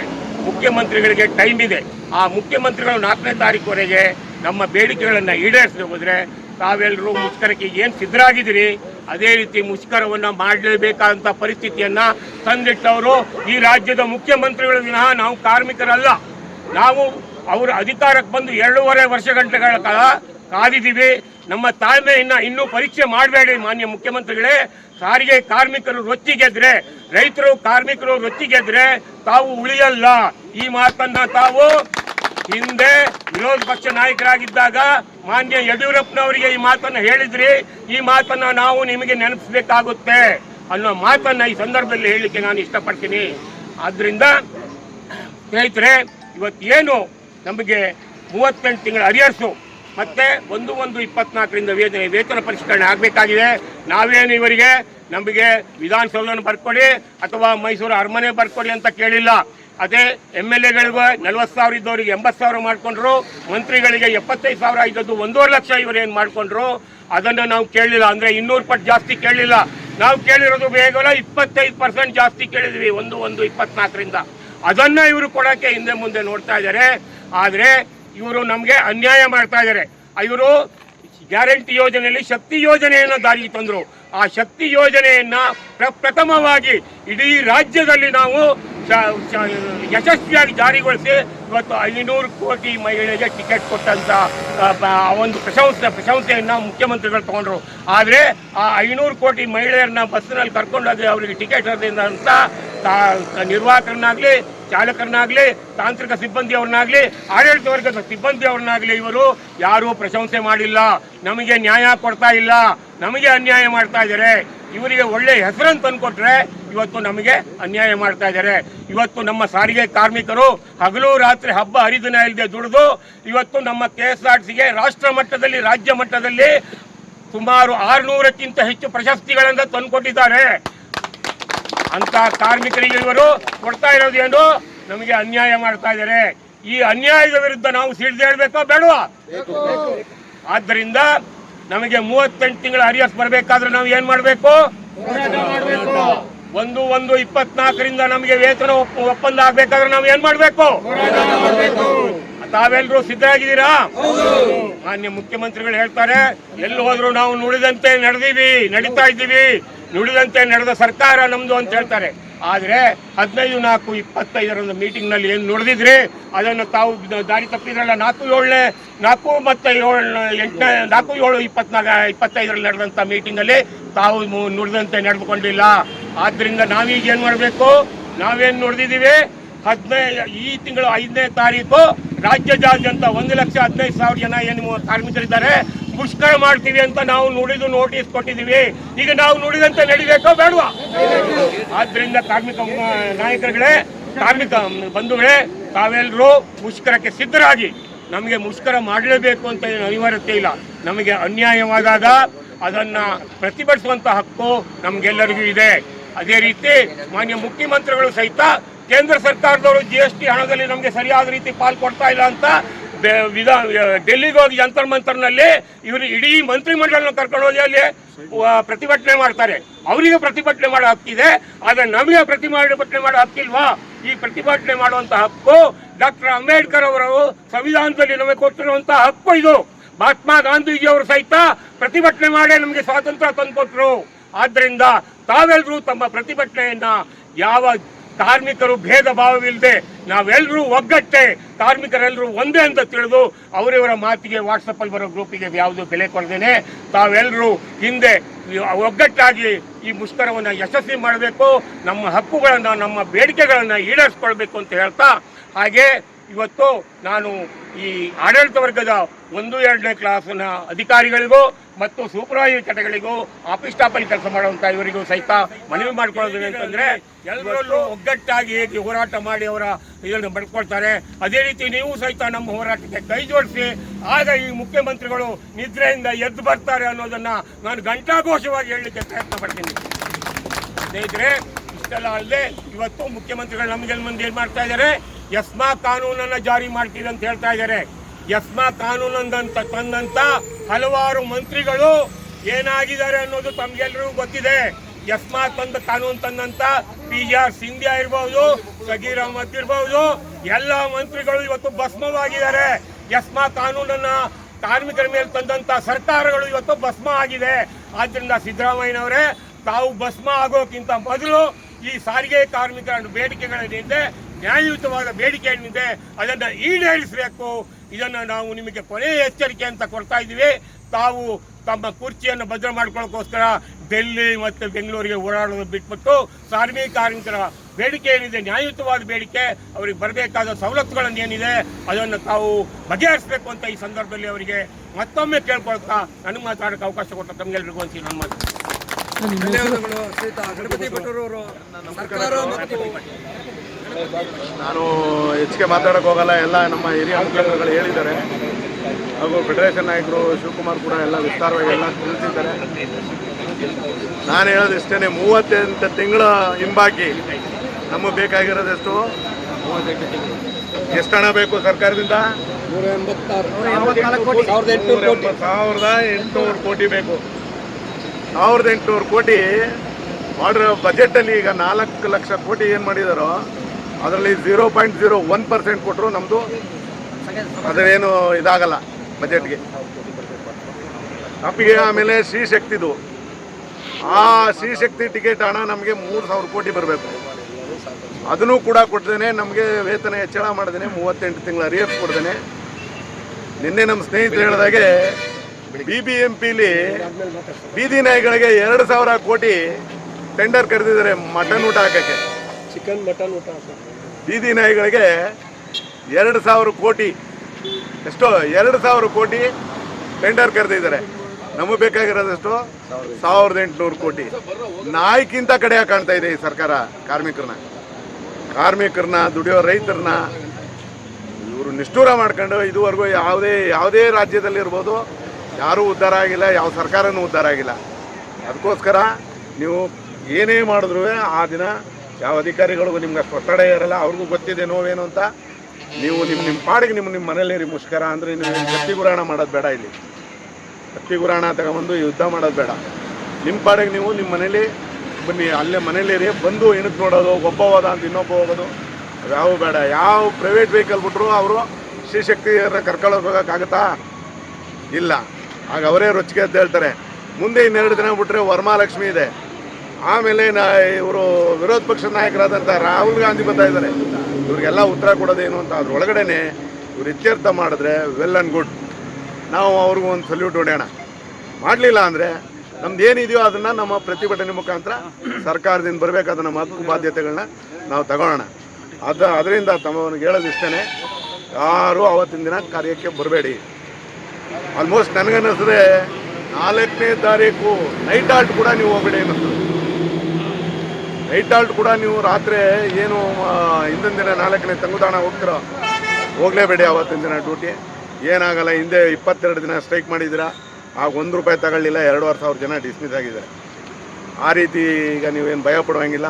Speaker 4: ಮುಖ್ಯಮಂತ್ರಿಗಳಿಗೆ ಟೈಮ್ ಇದೆ. ಆ ಮುಖ್ಯಮಂತ್ರಿಗಳು ನಾಲ್ಕನೇ ತಾರೀಕುವರೆಗೆ ನಮ್ಮ ಬೇಡಿಕೆಗಳನ್ನು ಈಡೇರಿಸದೆ ಹೋದರೆ ತಾವೆಲ್ಲರೂ ಮುಷ್ಕರಕ್ಕೆ ಏನು ಸಿದ್ಧರಾಗಿದ್ದೀರಿ? ಅದೇ ರೀತಿ ಮುಷ್ಕರವನ್ನು ಮಾಡಲೇಬೇಕಾದಂಥ ಪರಿಸ್ಥಿತಿಯನ್ನು ತಂದಿಟ್ಟವರು ಈ ರಾಜ್ಯದ ಮುಖ್ಯಮಂತ್ರಿಗಳ ವಿನಃ ನಾವು ಕಾರ್ಮಿಕರಲ್ಲ. ನಾವು ಅವರ ಅಧಿಕಾರಕ್ಕೆ ಬಂದು ಎರಡೂವರೆ ವರ್ಷ ಗಂಟೆಗಳ ಕಾಲ ಕಾದಿದ್ದೀವಿ. ನಮ್ಮ ತಾಳ್ಮೆಯನ್ನ ಇನ್ನೂ ಪರೀಕ್ಷೆ ಮಾಡಬೇಡಿ ಮಾನ್ಯ ಮುಖ್ಯಮಂತ್ರಿಗಳೇ. ಸಾರಿಗೆ ಕಾರ್ಮಿಕರು ರೊಚ್ಚಿಗೆದ್ರೆ ರೈತರು ಕಾರ್ಮಿಕರು ರೊಚ್ಚಿಗೆದ್ರೆ ತಾವು ಉಳಿಯಲ್ಲ. ಈ ಮಾತನ್ನ ತಾವು ಹಿಂದೆ ವಿರೋಧ ಪಕ್ಷ ನಾಯಕರಾಗಿದ್ದಾಗ ಮಾನ್ಯ ಯಡಿಯೂರಪ್ಪನವರಿಗೆ ಈ ಮಾತನ್ನ ಹೇಳಿದ್ರಿ. ಈ ಮಾತನ್ನ ನಾವು ನಿಮಗೆ ನೆನಪಿಸಬೇಕಾಗುತ್ತೆ ಅನ್ನೋ ಮಾತನ್ನ ಈ ಸಂದರ್ಭದಲ್ಲಿ ಹೇಳಲಿಕ್ಕೆ ನಾನು ಇಷ್ಟಪಡ್ತೀನಿ. ಆದ್ರಿಂದ ಸ್ನೇಹಿತರೆ ಇವತ್ತೇನು ನಮಗೆ ಮೂವತ್ತೆಂಟು ತಿಂಗಳ ಅರಿಯರ್ಸು, ಮತ್ತೆ ಒಂದು ಒಂದು ಇಪ್ಪತ್ನಾಲ್ಕರಿಂದ ವೇತನ ವೇತನ ಪರಿಷ್ಕರಣೆ ಆಗಬೇಕಾಗಿದೆ. ನಾವೇನು ಇವರಿಗೆ? ನಮಗೆ ವಿಧಾನಸೌಧವನ್ನು ಬರ್ಕೊಳ್ಳಿ ಅಥವಾ ಮೈಸೂರು ಅರಮನೆ ಬರ್ಕೊಳ್ಳಿ ಅಂತ ಕೇಳಿಲ್ಲ. ಅದೇ ಎಂ ಎಲ್ ಎಗಳಿಗೂ ನಲ್ವತ್ತು ಸಾವಿರ ಇದ್ದವರಿಗೆ ಎಂಬತ್ತು ಸಾವಿರ ಮಾಡಿಕೊಂಡ್ರು, ಮಂತ್ರಿಗಳಿಗೆ ಎಪ್ಪತ್ತೈದು ಸಾವಿರ ಇದ್ದದ್ದು ಒಂದೂವರೆ ಲಕ್ಷ ಇವರೇನು ಮಾಡಿಕೊಂಡ್ರು, ಅದನ್ನು ನಾವು ಕೇಳಲಿಲ್ಲ. ಅಂದರೆ ಇನ್ನೂರು ಪಟ್ಟು ಜಾಸ್ತಿ ಕೇಳಲಿಲ್ಲ. ನಾವು ಕೇಳಿರೋದು ಬೇಗಲ ಇಪ್ಪತ್ತೈದು ಪರ್ಸೆಂಟ್ ಜಾಸ್ತಿ ಕೇಳಿದ್ವಿ, ಒಂದು ಒಂದು, ಇಪ್ಪತ್ನಾಲ್ಕರಿಂದ. ಅದನ್ನ ಇವರು ಕೊಡೋಕ್ಕೆ ಹಿಂದೆ ಮುಂದೆ ನೋಡ್ತಾ ಇದ್ದಾರೆ. ಆದರೆ ಇವರು ನಮಗೆ ಅನ್ಯಾಯ ಮಾಡ್ತಾ ಇದ್ದಾರೆ. ಇವರು ಗ್ಯಾರಂಟಿ ಯೋಜನೆಯಲ್ಲಿ ಶಕ್ತಿ ಯೋಜನೆಯನ್ನು ದಾರಿಗೆ ತಂದರು. ಆ ಶಕ್ತಿ ಯೋಜನೆಯನ್ನ ಪ್ರ- ಪ್ರಥಮವಾಗಿ ಇಡೀ ರಾಜ್ಯದಲ್ಲಿ ನಾವು ಯಶಸ್ವಿಯಾಗಿ ಜಾರಿಗೊಳಿಸಿ ಇವತ್ತು ಐನೂರು ಕೋಟಿ ಮಹಿಳೆಗೆ ಟಿಕೆಟ್ ಆ ಒಂದು ಪ್ರಶಂಸೆ ಪ್ರಶಂಸೆಯನ್ನ ಮುಖ್ಯಮಂತ್ರಿಗಳು ತಗೊಂಡ್ರು. ಆದರೆ ಆ ಐನೂರು ಕೋಟಿ ಮಹಿಳೆಯರನ್ನ ಬಸ್ನಲ್ಲಿ ಕರ್ಕೊಂಡೋಗಿ ಅವರಿಗೆ ಟಿಕೆಟ್ ಅಂತ ನಿರ್ವಾಹಕರನ್ನಾಗ್ಲಿ, ಚಾಲಕರನ್ನಾಗ್ಲಿ, ತಾಂತ್ರಿಕ ಸಿಬ್ಬಂದಿಯವ್ರನ್ನಾಗ್ಲಿ ಆಡಳಿತ ವರ್ಗದ ಸಿಬ್ಬಂದಿಯವ್ರನ್ನಾಗ್ಲಿ ಇವರು ಯಾರೂ ಪ್ರಶಂಸೆ ಮಾಡಿಲ್ಲ. ನಮಗೆ ನ್ಯಾಯ ಕೊಡ್ತಾ ಇಲ್ಲ. ನಮಗೆ ಅನ್ಯಾಯ ಮಾಡ್ತಾ ಇದ್ದಾರೆ. ಇವರಿಗೆ ಒಳ್ಳೆ ಹೆಸರನ್ನು ತಂದುಕೊಟ್ರೆ ಇವತ್ತು ನಮಗೆ ಅನ್ಯಾಯ ಮಾಡ್ತಾ ಇದ್ದಾರೆ. ಇವತ್ತು ನಮ್ಮ ಸಾರಿಗೆ ಕಾರ್ಮಿಕರು ಹಗಲು ರಾತ್ರಿ ಹಬ್ಬ ಹರಿದಿನ ಇಲ್ಲದೆ ದುಡಿದು ಇವತ್ತು ನಮ್ಮ ಕೆ ಎಸ್ ಆರ್ ಸಿಗೆ ರಾಷ್ಟ್ರ ಮಟ್ಟದಲ್ಲಿ ರಾಜ್ಯ ಮಟ್ಟದಲ್ಲಿ ಸುಮಾರು ಆರುನೂರಕ್ಕಿಂತ ಹೆಚ್ಚು ಪ್ರಶಸ್ತಿಗಳನ್ನು ತಂದುಕೊಟ್ಟಿದ್ದಾರೆ. ಅಂತ ಕಾರ್ಮಿಕರಿಗೆ ಇವರು ಕೊಡ್ತಾ ಇರೋದು ಏನು? ನಮಗೆ ಅನ್ಯಾಯ ಮಾಡ್ತಾ ಇದ್ದಾರೆ. ಈ ಅನ್ಯಾಯದ ವಿರುದ್ಧ ನಾವು ಸಿಡಿದೇಳ್ಬೇಕೋ ಬೇಡವಾ? ಆದ್ದರಿಂದ ನಮಗೆ ಮೂವತ್ತೆಂಟು ತಿಂಗಳ ಅರಿಯರ್ಸ್ ಬರಬೇಕಾದ್ರೆ ನಾವು ಏನ್ ಮಾಡಬೇಕು? ಒಂದು ಒಂದು, ಇಪ್ಪತ್ನಾಲ್ಕರಿಂದ ನಮಗೆ ವೇತನ ಒಪ್ಪಂದ ಆಗ್ಬೇಕಾದ್ರೆ ನಾವು ಏನ್ ಮಾಡಬೇಕು? ತಾವೆಲ್ಲರೂ ಸಿದ್ಧರಾಗಿದ್ದೀರಾ? ಮಾನ್ಯ ಮುಖ್ಯಮಂತ್ರಿಗಳು ಹೇಳ್ತಾರೆ, ಎಲ್ಲಿ ಹೋದ್ರು ನಾವು ನುಡಿದಂತೆ ನಡೆದೀವಿ, ನಡೀತಾ ಇದ್ದೀವಿ, ನುಡಿದಂತೆ ನಡೆದ ಸರ್ಕಾರ ನಮ್ದು ಅಂತ ಹೇಳ್ತಾರೆ. ಆದ್ರೆ ಹದಿನೈದು ನಾಲ್ಕು ಇಪ್ಪತ್ತೈದರಂದು ಮೀಟಿಂಗ್ನಲ್ಲಿ ಏನು ನೋಡಿದ್ರಿ ಅದನ್ನು ತಾವು ದಾರಿ ತಪ್ಪಿದ್ರಲ್ಲ, ನಾಲ್ಕು ಏಳನೇ, ನಾಲ್ಕು ಮತ್ತೆ ಏಳು ಎಂಟನೇ, ನಾಲ್ಕು ಏಳು ಇಪ್ಪತ್ನಾಲ್ಕು, ಇಪ್ಪತ್ತೈದರಲ್ಲಿ ನಡೆದಂಥ ಮೀಟಿಂಗ್ ಅಲ್ಲಿ ತಾವು ನುಡಿದಂತೆ ನಡೆದುಕೊಂಡಿಲ್ಲ. ಆದ್ರಿಂದ ನಾವೀಗ ಏನು ಮಾಡಬೇಕು? ನಾವೇನು ನೋಡಿದ್ದೀವಿ ಹದಿನೈದು ಈ ತಿಂಗಳು ಐದನೇ ತಾರೀಕು, ರಾಜ್ಯದಾದ್ಯಂತ ಒಂದು ಲಕ್ಷ ಹದಿನೈದು ಸಾವಿರ ಜನ ಏನು ಕಾರ್ಮಿಕರಿದ್ದಾರೆ. ಮುಷ್ಕರ ಮಾಡ್ತೀವಿ ಅಂತ ನಾವು ನುಡಿದು ನೋಟಿಸ್ ಕೊಟ್ಟಿದ್ದೀವಿ. ಈಗ ನಾವು ನುಡಿದಂತೆ ನಡಿಬೇಕೋ ಬೇಡವಾ? ಆದ್ರಿಂದ ಕಾರ್ಮಿಕ ನಾಯಕರುಗಳೇ, ಕಾರ್ಮಿಕ ಬಂಧುಗಳೇ ತಾವೆಲ್ಲರೂ ಮುಷ್ಕರಕ್ಕೆ ಸಿದ್ಧರಾಗಿ ನಮಗೆ ಮುಷ್ಕರ ಮಾಡಲೇಬೇಕು ಅಂತ ಏನು ಅನಿವಾರ್ಯತೆ ಇಲ್ಲ. ನಮಗೆ ಅನ್ಯಾಯವಾದಾಗ ಅದನ್ನ ಪ್ರತಿಭಟಿಸುವಂತ ಹಕ್ಕು ನಮಗೆಲ್ಲರಿಗೂ ಇದೆ. ಅದೇ ರೀತಿ ಮಾನ್ಯ ಮುಖ್ಯಮಂತ್ರಿಗಳು ಸಹಿತ ಕೇಂದ್ರ ಸರ್ಕಾರದವರು ಜಿ ಎಸ್ ಟಿ ಹಣದಲ್ಲಿ ನಮಗೆ ಸರಿಯಾದ ರೀತಿ ಪಾಲ್ ಕೊಡ್ತಾ ಇಲ್ಲ ಅಂತ ಬೆ- ವಿಧಾ ಡೆಲ್ಲಿಗೆ ಹೋಗಿ ಜಂತರ್ ಮಂತರ್ನಲ್ಲಿ ಇವರು ಇಡೀ ಮಂತ್ರಿಮಂಡಲನ ಕರ್ಕೊಂಡು ಹೋಗಿ ಅಲ್ಲಿ ಪ್ರತಿಭಟನೆ ಮಾಡ್ತಾರೆ. ಅವರಿಗೆ ಪ್ರತಿಭಟನೆ ಮಾಡೋ ಹಕ್ಕಿದೆ ಆದ್ರೆ ನಮಗೆ ಪ್ರತಿಭಟನೆ ಮಾಡೋ ಹಕ್ಕಿಲ್ವಾ ಈ ಪ್ರತಿಭಟನೆ ಮಾಡುವಂತ ಹಕ್ಕು ಡಾಕ್ಟರ್ ಅಂಬೇಡ್ಕರ್ ಅವರು ಸಂವಿಧಾನದಲ್ಲಿ ನಮಗೆ ಕೊಟ್ಟಿರುವಂತಹ ಹಕ್ಕು ಇದು. ಮಹಾತ್ಮ ಗಾಂಧೀಜಿಯವರು ಸಹಿತ ಪ್ರತಿಭಟನೆ ಮಾಡಿ ನಮಗೆ ಸ್ವಾತಂತ್ರ್ಯ ತಂದುಕೊಟ್ರು. ಆದ್ದರಿಂದ ತಾವೆಲ್ಲರೂ ತಮ್ಮ ಪ್ರತಿಭಟನೆಯನ್ನ ಯಾವ ಕಾರ್ಮಿಕರು ಭೇದ ಭಾವವಿಲ್ಲದೆ ನಾವೆಲ್ಲರೂ ಒಗ್ಗಟ್ಟೆ ಕಾರ್ಮಿಕರೆಲ್ಲರೂ ಒಂದೇ ಅಂತ ತಿಳಿದು ಅವರಿವರ ಮಾತಿಗೆ ವಾಟ್ಸಪ್ಪಲ್ಲಿ ಬರೋ ಗ್ರೂಪಿಗೆ ಯಾವುದು ಬೆಲೆ ಕೊಡದೇನೆ. ತಾವೆಲ್ಲರೂ ಹಿಂದೆ ಒಗ್ಗಟ್ಟಾಗಿ ಈ ಮುಷ್ಕರವನ್ನು ಯಶಸ್ವಿ ಮಾಡಬೇಕು. ನಮ್ಮ ಹಕ್ಕುಗಳನ್ನು, ನಮ್ಮ ಬೇಡಿಕೆಗಳನ್ನು ಈಡೇರಿಸ್ಕೊಳ್ಬೇಕು ಅಂತ ಹೇಳ್ತಾ, ಹಾಗೆ ಇವತ್ತು ನಾನು ಈ ಆಡಳಿತ ವರ್ಗದ ಒಂದು, ಎರಡನೇ ಕ್ಲಾಸಿನ ಅಧಿಕಾರಿಗಳಿಗೂ ಮತ್ತು ಸೂಪರ್ವೈಸರ್ ಚಟಗಳಿಗೂ ಆಫೀಸ್ ಸ್ಟಾಪಲ್ಲಿ ಕೆಲಸ ಮಾಡುವಂತ ಇವರಿಗೂ ಸಹಿತ ಮನವಿ ಮಾಡ್ಕೊಳ್ಳೋದು ಅಂತಂದ್ರೆ ಎಲ್ಲರಲ್ಲೂ ಒಗ್ಗಟ್ಟಾಗಿ ಹೇಗೆ ಹೋರಾಟ ಮಾಡಿ ಅವರ ಇದನ್ನು ಪಡ್ಕೊಳ್ತಾರೆ ಅದೇ ರೀತಿ ನೀವು ಸಹಿತ ನಮ್ಮ ಹೋರಾಟಕ್ಕೆ ಕೈ ಜೋಡಿಸಿ, ಆಗ ಈ ಮುಖ್ಯಮಂತ್ರಿಗಳು ನಿದ್ರೆಯಿಂದ ಎದ್ದು ಬರ್ತಾರೆ ಅನ್ನೋದನ್ನ ನಾನು ಘಂಟಾಘೋಷವಾಗಿ ಹೇಳಲಿಕ್ಕೆ ಪ್ರಯತ್ನ ಪಡ್ತೀನಿ. ಸ್ನೇಹಿತರೆ, ಇಷ್ಟೆಲ್ಲ ಅಲ್ಲದೆ ಇವತ್ತು ಮುಖ್ಯಮಂತ್ರಿಗಳು ನಮಗೆ ಮುಂದೆ ಏನ್ ಮಾಡ್ತಾ ಇದ್ದಾರೆ? ಯಸ್ಮಾ ಕಾನೂನನ್ನ ಜಾರಿ ಮಾಡ್ತೀವಿ ಅಂತ ಹೇಳ್ತಾ ಇದ್ದಾರೆ ಯಸ್ಮಾ ಕಾನೂನಂದಂತ, ತಂದಂತ ಹಲವಾರು ಮಂತ್ರಿಗಳು ಏನಾಗಿದ್ದಾರೆ ಅನ್ನೋದು ತಮ್ಗೆಲ್ರಿಗೂ ಗೊತ್ತಿದೆ. ಯಸ್ಮಾ ತಂದ ಕಾನೂನು ತಂದಂತ ಪಿ ಆರ್ ಸಿಂಧ್ಯಾ ಇರ್ಬೋದು ಸಗೀರ್ ಅಹಮದ್ ಇರ್ಬೋದು, ಎಲ್ಲ ಮಂತ್ರಿಗಳು ಇವತ್ತು ಭಸ್ಮವಾಗಿದ್ದಾರೆ. ಯಸ್ಮಾ ಕಾನೂನನ್ನ ಕಾರ್ಮಿಕರ ಮೇಲೆ ತಂದಂತ ಸರ್ಕಾರಗಳು ಇವತ್ತು ಭಸ್ಮ ಆಗಿದೆ. ಆದ್ರಿಂದ ಸಿದ್ದರಾಮಯ್ಯನವರೇ ತಾವು ಭಸ್ಮ ಆಗೋಕ್ಕಿಂತ ಮೊದಲು ಈ ಸಾರಿಗೆ ಕಾರ್ಮಿಕರ ಬೇಡಿಕೆಗಳೇನಿದೆ ನ್ಯಾಯಯುತವಾದ ಬೇಡಿಕೆ ಏನಿದೆ ಅದನ್ನು ಈಡೇರಿಸಬೇಕು. ಇದನ್ನು ನಾವು ನಿಮಗೆ ಕೊನೆಯ ಎಚ್ಚರಿಕೆ ಅಂತ ಕೊಡ್ತಾ ಇದ್ದೀವಿ. ತಾವು ತಮ್ಮ ಕುರ್ಚಿಯನ್ನು ಭದ್ರ ಮಾಡ್ಕೊಳ್ಳೋಕ್ಕೋಸ್ಕರ ಡೆಲ್ಲಿ ಮತ್ತು ಬೆಂಗಳೂರಿಗೆ ಓಡಾಡೋದು ಬಿಟ್ಬಿಟ್ಟು ಸಾರ್ವಿ ಕಾರ್ಮಿಕರ ಬೇಡಿಕೆ ಏನಿದೆ ನ್ಯಾಯಯುತವಾದ ಬೇಡಿಕೆ ಅವರಿಗೆ ಬರಬೇಕಾದ ಸವಲತ್ತುಗಳನ್ನು ಏನಿದೆ ಅದನ್ನು ತಾವು ಬಗೆಹರಿಸಬೇಕು ಅಂತ ಈ ಸಂದರ್ಭದಲ್ಲಿ ಅವರಿಗೆ ಮತ್ತೊಮ್ಮೆ ಕೇಳ್ಕೊಳ್ತಾ ನನಗೆ ಮಾತಾಡೋಕೆ ಅವಕಾಶ ಕೊಟ್ಟ ತಮ್ಗೆಲ್ರಿಗೂ ಅಂತ ನನ್ನ ಮಾತು.
Speaker 1: ಧನ್ಯವಾದಗಳು. ಸಹಿತ ಗಣಪತಿ ಭಟ್ಟರು ಅವರು ಸರ್ಕಾರ ಮತ್ತು
Speaker 5: ನಾನು ಹೆಚ್ಚಿಗೆ ಮಾತಾಡೋಕೆ ಹೋಗಲ್ಲ. ಎಲ್ಲ ನಮ್ಮ ಹಿರಿಯ ಮುಖಂಡರುಗಳು ಹೇಳಿದ್ದಾರೆ. ಹಾಗೂ ಫೆಡರೇಷನ್ ನಾಯಕರು ಶಿವಕುಮಾರ್ ಕೂಡ ಎಲ್ಲ ವಿಸ್ತಾರವಾಗಿ ಎಲ್ಲ ತಿಳಿಸಿದ್ದಾರೆ. ನಾನು ಹೇಳೋದು ಇಷ್ಟೇ ಮೂವತ್ತೆಂಟು ತಿಂಗಳ ಹಿಂಬಾಕಿ ನಮಗೆ ಬೇಕಾಗಿರೋದೆಷ್ಟು? ಎಷ್ಟು ಹಣ ಬೇಕು ಸರ್ಕಾರದಿಂದ?
Speaker 1: ಸಾವಿರದ ಎಂಟುನೂರು ಕೋಟಿ.
Speaker 5: ಬೇಕು. ಸಾವಿರದ ಎಂಟುನೂರು ಕೋಟಿ. ಮಾಡಿರೋ ಬಜೆಟಲ್ಲಿ ಈಗ ನಾಲ್ಕು ಲಕ್ಷ ಕೋಟಿ ಏನು ಮಾಡಿದಾರೋ ಅದರಲ್ಲಿ zero point zero one percent ಕೊಟ್ಟರು ನಮ್ಮದು ಅದರೇನು ಇದಾಗಲ್ಲ ಬಜೆಟ್ಗೆ ಅಪ್ಪಿಗೆ ಆಮೇಲೆ ಸಿ ಶಕ್ತಿದು. ಆ ಸಿ ಶಕ್ತಿ ಟಿಕೆಟ್ ಹಣ ನಮಗೆ ಮೂರು ಸಾವಿರ ಕೋಟಿ ಬರಬೇಕು. ಅದನ್ನು ಕೂಡ ಕೊಡ್ತೇನೆ, ನಮಗೆ ವೇತನ ಹೆಚ್ಚಳ ಮಾಡಿದೇನೆ ಮೂವತ್ತೆಂಟು ತಿಂಗಳ ರಿಯಫ್ ಕೊಡ್ತೇನೆ. ನಿನ್ನೆ ನಮ್ಮ ಸ್ನೇಹಿತರು ಹೇಳಿದಾಗೆ ಬಿ ಬಿ ಎಂ ಪಿಲಿ ಬೀದಿ ನಾಯಿಗಳಿಗೆ ಎರಡು ಸಾವಿರ ಕೋಟಿ ಟೆಂಡರ್ ಕರೆದಿದ್ದಾರೆ ಮಟನ್ ಊಟ ಹಾಕಕ್ಕೆ.
Speaker 1: ಚಿಕನ್ ಮಟನ್ ಊಟ
Speaker 5: ಬೀದಿ ನಾಯಿಗಳಿಗೆ ಎರಡು ಸಾವಿರ ಕೋಟಿ, ಎಷ್ಟೋ, ಎರಡು ಸಾವಿರ ಕೋಟಿ ಟೆಂಡರ್ ಕರೆದಿದ್ದಾರೆ. ನಮಗೆ ಬೇಕಾಗಿರೋದಷ್ಟು? ಸಾವಿರದ ಎಂಟುನೂರು ಕೋಟಿ. ನಾಯಿಗಿಂತ ಕಡೆಯಾಗಿ ಕಾಣ್ತಾ ಇದೆ ಈ ಸರ್ಕಾರ ಕಾರ್ಮಿಕರನ್ನ. ಕಾರ್ಮಿಕರನ್ನ, ದುಡಿಯೋ ರೈತರನ್ನ ಇವರು ನಿಷ್ಠೂರ ಮಾಡ್ಕೊಂಡು ಇದುವರೆಗೂ ಯಾವುದೇ ಯಾವುದೇ ರಾಜ್ಯದಲ್ಲಿ ಇರ್ಬೋದು, ಯಾರೂ ಉದ್ಧಾರ ಆಗಿಲ್ಲ, ಯಾವ ಸರ್ಕಾರನೂ ಉದ್ಧಾರ ಆಗಿಲ್ಲ. ಅದಕ್ಕೋಸ್ಕರ ನೀವು ಏನೇ ಮಾಡಿದ್ರೂ ಆ ದಿನ ಯಾವ ಅಧಿಕಾರಿಗಳಿಗೂ ನಿಮ್ಗೆ ಅಷ್ಟು ಒತ್ತಡ ಇರಲ್ಲ, ಅವ್ರಿಗೂ ಗೊತ್ತಿದೆ ನೋವೇನು ಅಂತ. ನೀವು ನಿಮ್ಮ ನಿಮ್ಮ ಪಾಡಿಗೆ ನಿಮ್ಮ ನಿಮ್ಮ ಮನೇಲಿ ಮುಷ್ಕರ ಅಂದರೆ ನೀವು ಕತ್ತಿ ಗುರಾಣ ಮಾಡೋದು ಬೇಡ ಇಲ್ಲಿ. ಕತ್ತಿ ಗುರಾಣ ತಗೊಂಬಂದು ಯುದ್ಧ ಮಾಡೋದು ಬೇಡ. ನಿಮ್ಮ ಪಾಡಿಗೆ ನೀವು ನಿಮ್ಮ ಮನೇಲಿ ಬನ್ನಿ, ಅಲ್ಲೇ ಮನೇಲಿರಿ ಬಂದು ಇಣಕ್ಕೆ ನೋಡೋದು, ಒಬ್ಬ ಹೋದ ಅಂತ ಇನ್ನೊಬ್ಬ ಹೋಗೋದು ಯಾವ ಬೇಡ. ಯಾವ ಪ್ರೈವೇಟ್ ವೆಹಿಕಲ್ ಬಿಟ್ಟರು ಅವರು ಶ್ರೀಶಕ್ತಿಯರ ಕರ್ಕೊಳ್ಳೋಕೆ ಹೋಗೋಕ್ಕಾಗತ್ತಾ ಇಲ್ಲ. ಆಗ ಅವರೇ ರೊಚ್ಚಿಗೆ ಅಂತ ಹೇಳ್ತಾರೆ. ಮುಂದೆ ಇನ್ನೆರಡು ದಿನ ಬಿಟ್ಟರೆ ವರ್ಮಾಲಕ್ಷ್ಮಿ ಇದೆ. ಆಮೇಲೆ ನಾ ಇವರು ವಿರೋಧ ಪಕ್ಷ ನಾಯಕರಾದಂಥ ರಾಹುಲ್ ಗಾಂಧಿ ಬರ್ತಾ ಇದ್ದಾರೆ. ಇವ್ರಿಗೆಲ್ಲ ಉತ್ತರ ಕೊಡೋದೇನು ಅಂತ ಅದ್ರೊಳಗಡೆನೆ ಇವ್ರು ಇತ್ಯರ್ಥ ಮಾಡಿದ್ರೆ ವೆಲ್ ಆ್ಯಂಡ್ ಗುಡ್ ನಾವು ಅವ್ರಿಗೂ ಒಂದು ಸಲ್ಯೂಟ್ ಹೊಡೆಯೋಣ. ಮಾಡಲಿಲ್ಲ ಅಂದರೆ ನಮ್ದು ಏನಿದೆಯೋ ಅದನ್ನು ನಮ್ಮ ಪ್ರತಿಭಟನೆ ಮುಖಾಂತರ ಸರ್ಕಾರದಿಂದ ಬರಬೇಕಾದ ನಮ್ಮ ಹಕ್ಕು ಬಾಧ್ಯತೆಗಳನ್ನ ನಾವು ತಗೊಳ್ಳೋಣ. ಅದು ಅದರಿಂದ ತಮ್ಮವನಿಗೆ ಹೇಳೋದು ಇಷ್ಟೇ ಯಾರೂ ಅವತ್ತಿನ ದಿನ ಕಾರ್ಯಕ್ಕೆ ಬರಬೇಡಿ. ಆಲ್ಮೋಸ್ಟ್ ನನಗನ್ನಿಸಿದ್ರೆ ನಾಲ್ಕನೇ ತಾರೀಕು ನೈಟ್ ಆಲ್ಟ್ ಕೂಡ ನೀವು ಹೋಗಬೇಡಿ ಅನ್ನಿಸ್ತದೆ. ನೈಟ್ ಹಾಲ್ಟ್ ಕೂಡ ನೀವು ರಾತ್ರಿ ಏನು ಹಿಂದಿನ ದಿನ ನಾಲ್ಕನೇ ತಂಗುದಾಣ ಹೋಗ್ತಿರೋ, ಹೋಗಲೇಬೇಡಿ ಅವತ್ತಿನ ದಿನ ಡ್ಯೂಟಿ ಏನಾಗಲ್ಲ, ಹಿಂದೆ ಇಪ್ಪತ್ತೆರಡು ದಿನ ಸ್ಟ್ರೈಕ್ ಮಾಡಿದ್ದೀರಾ, ಆಗ ಒಂದು ರೂಪಾಯಿ ತಗೊಳ್ಳಿಲ್ಲ, ಎರಡೂವರೆ ಸಾವಿರ ಜನ ಡಿಸ್ಮಿಸ್ ಆಗಿದ್ದಾರೆ. ಆ ರೀತಿ ಈಗ ನೀವೇನು ಭಯ ಪಡುವಂಗಿಲ್ಲ.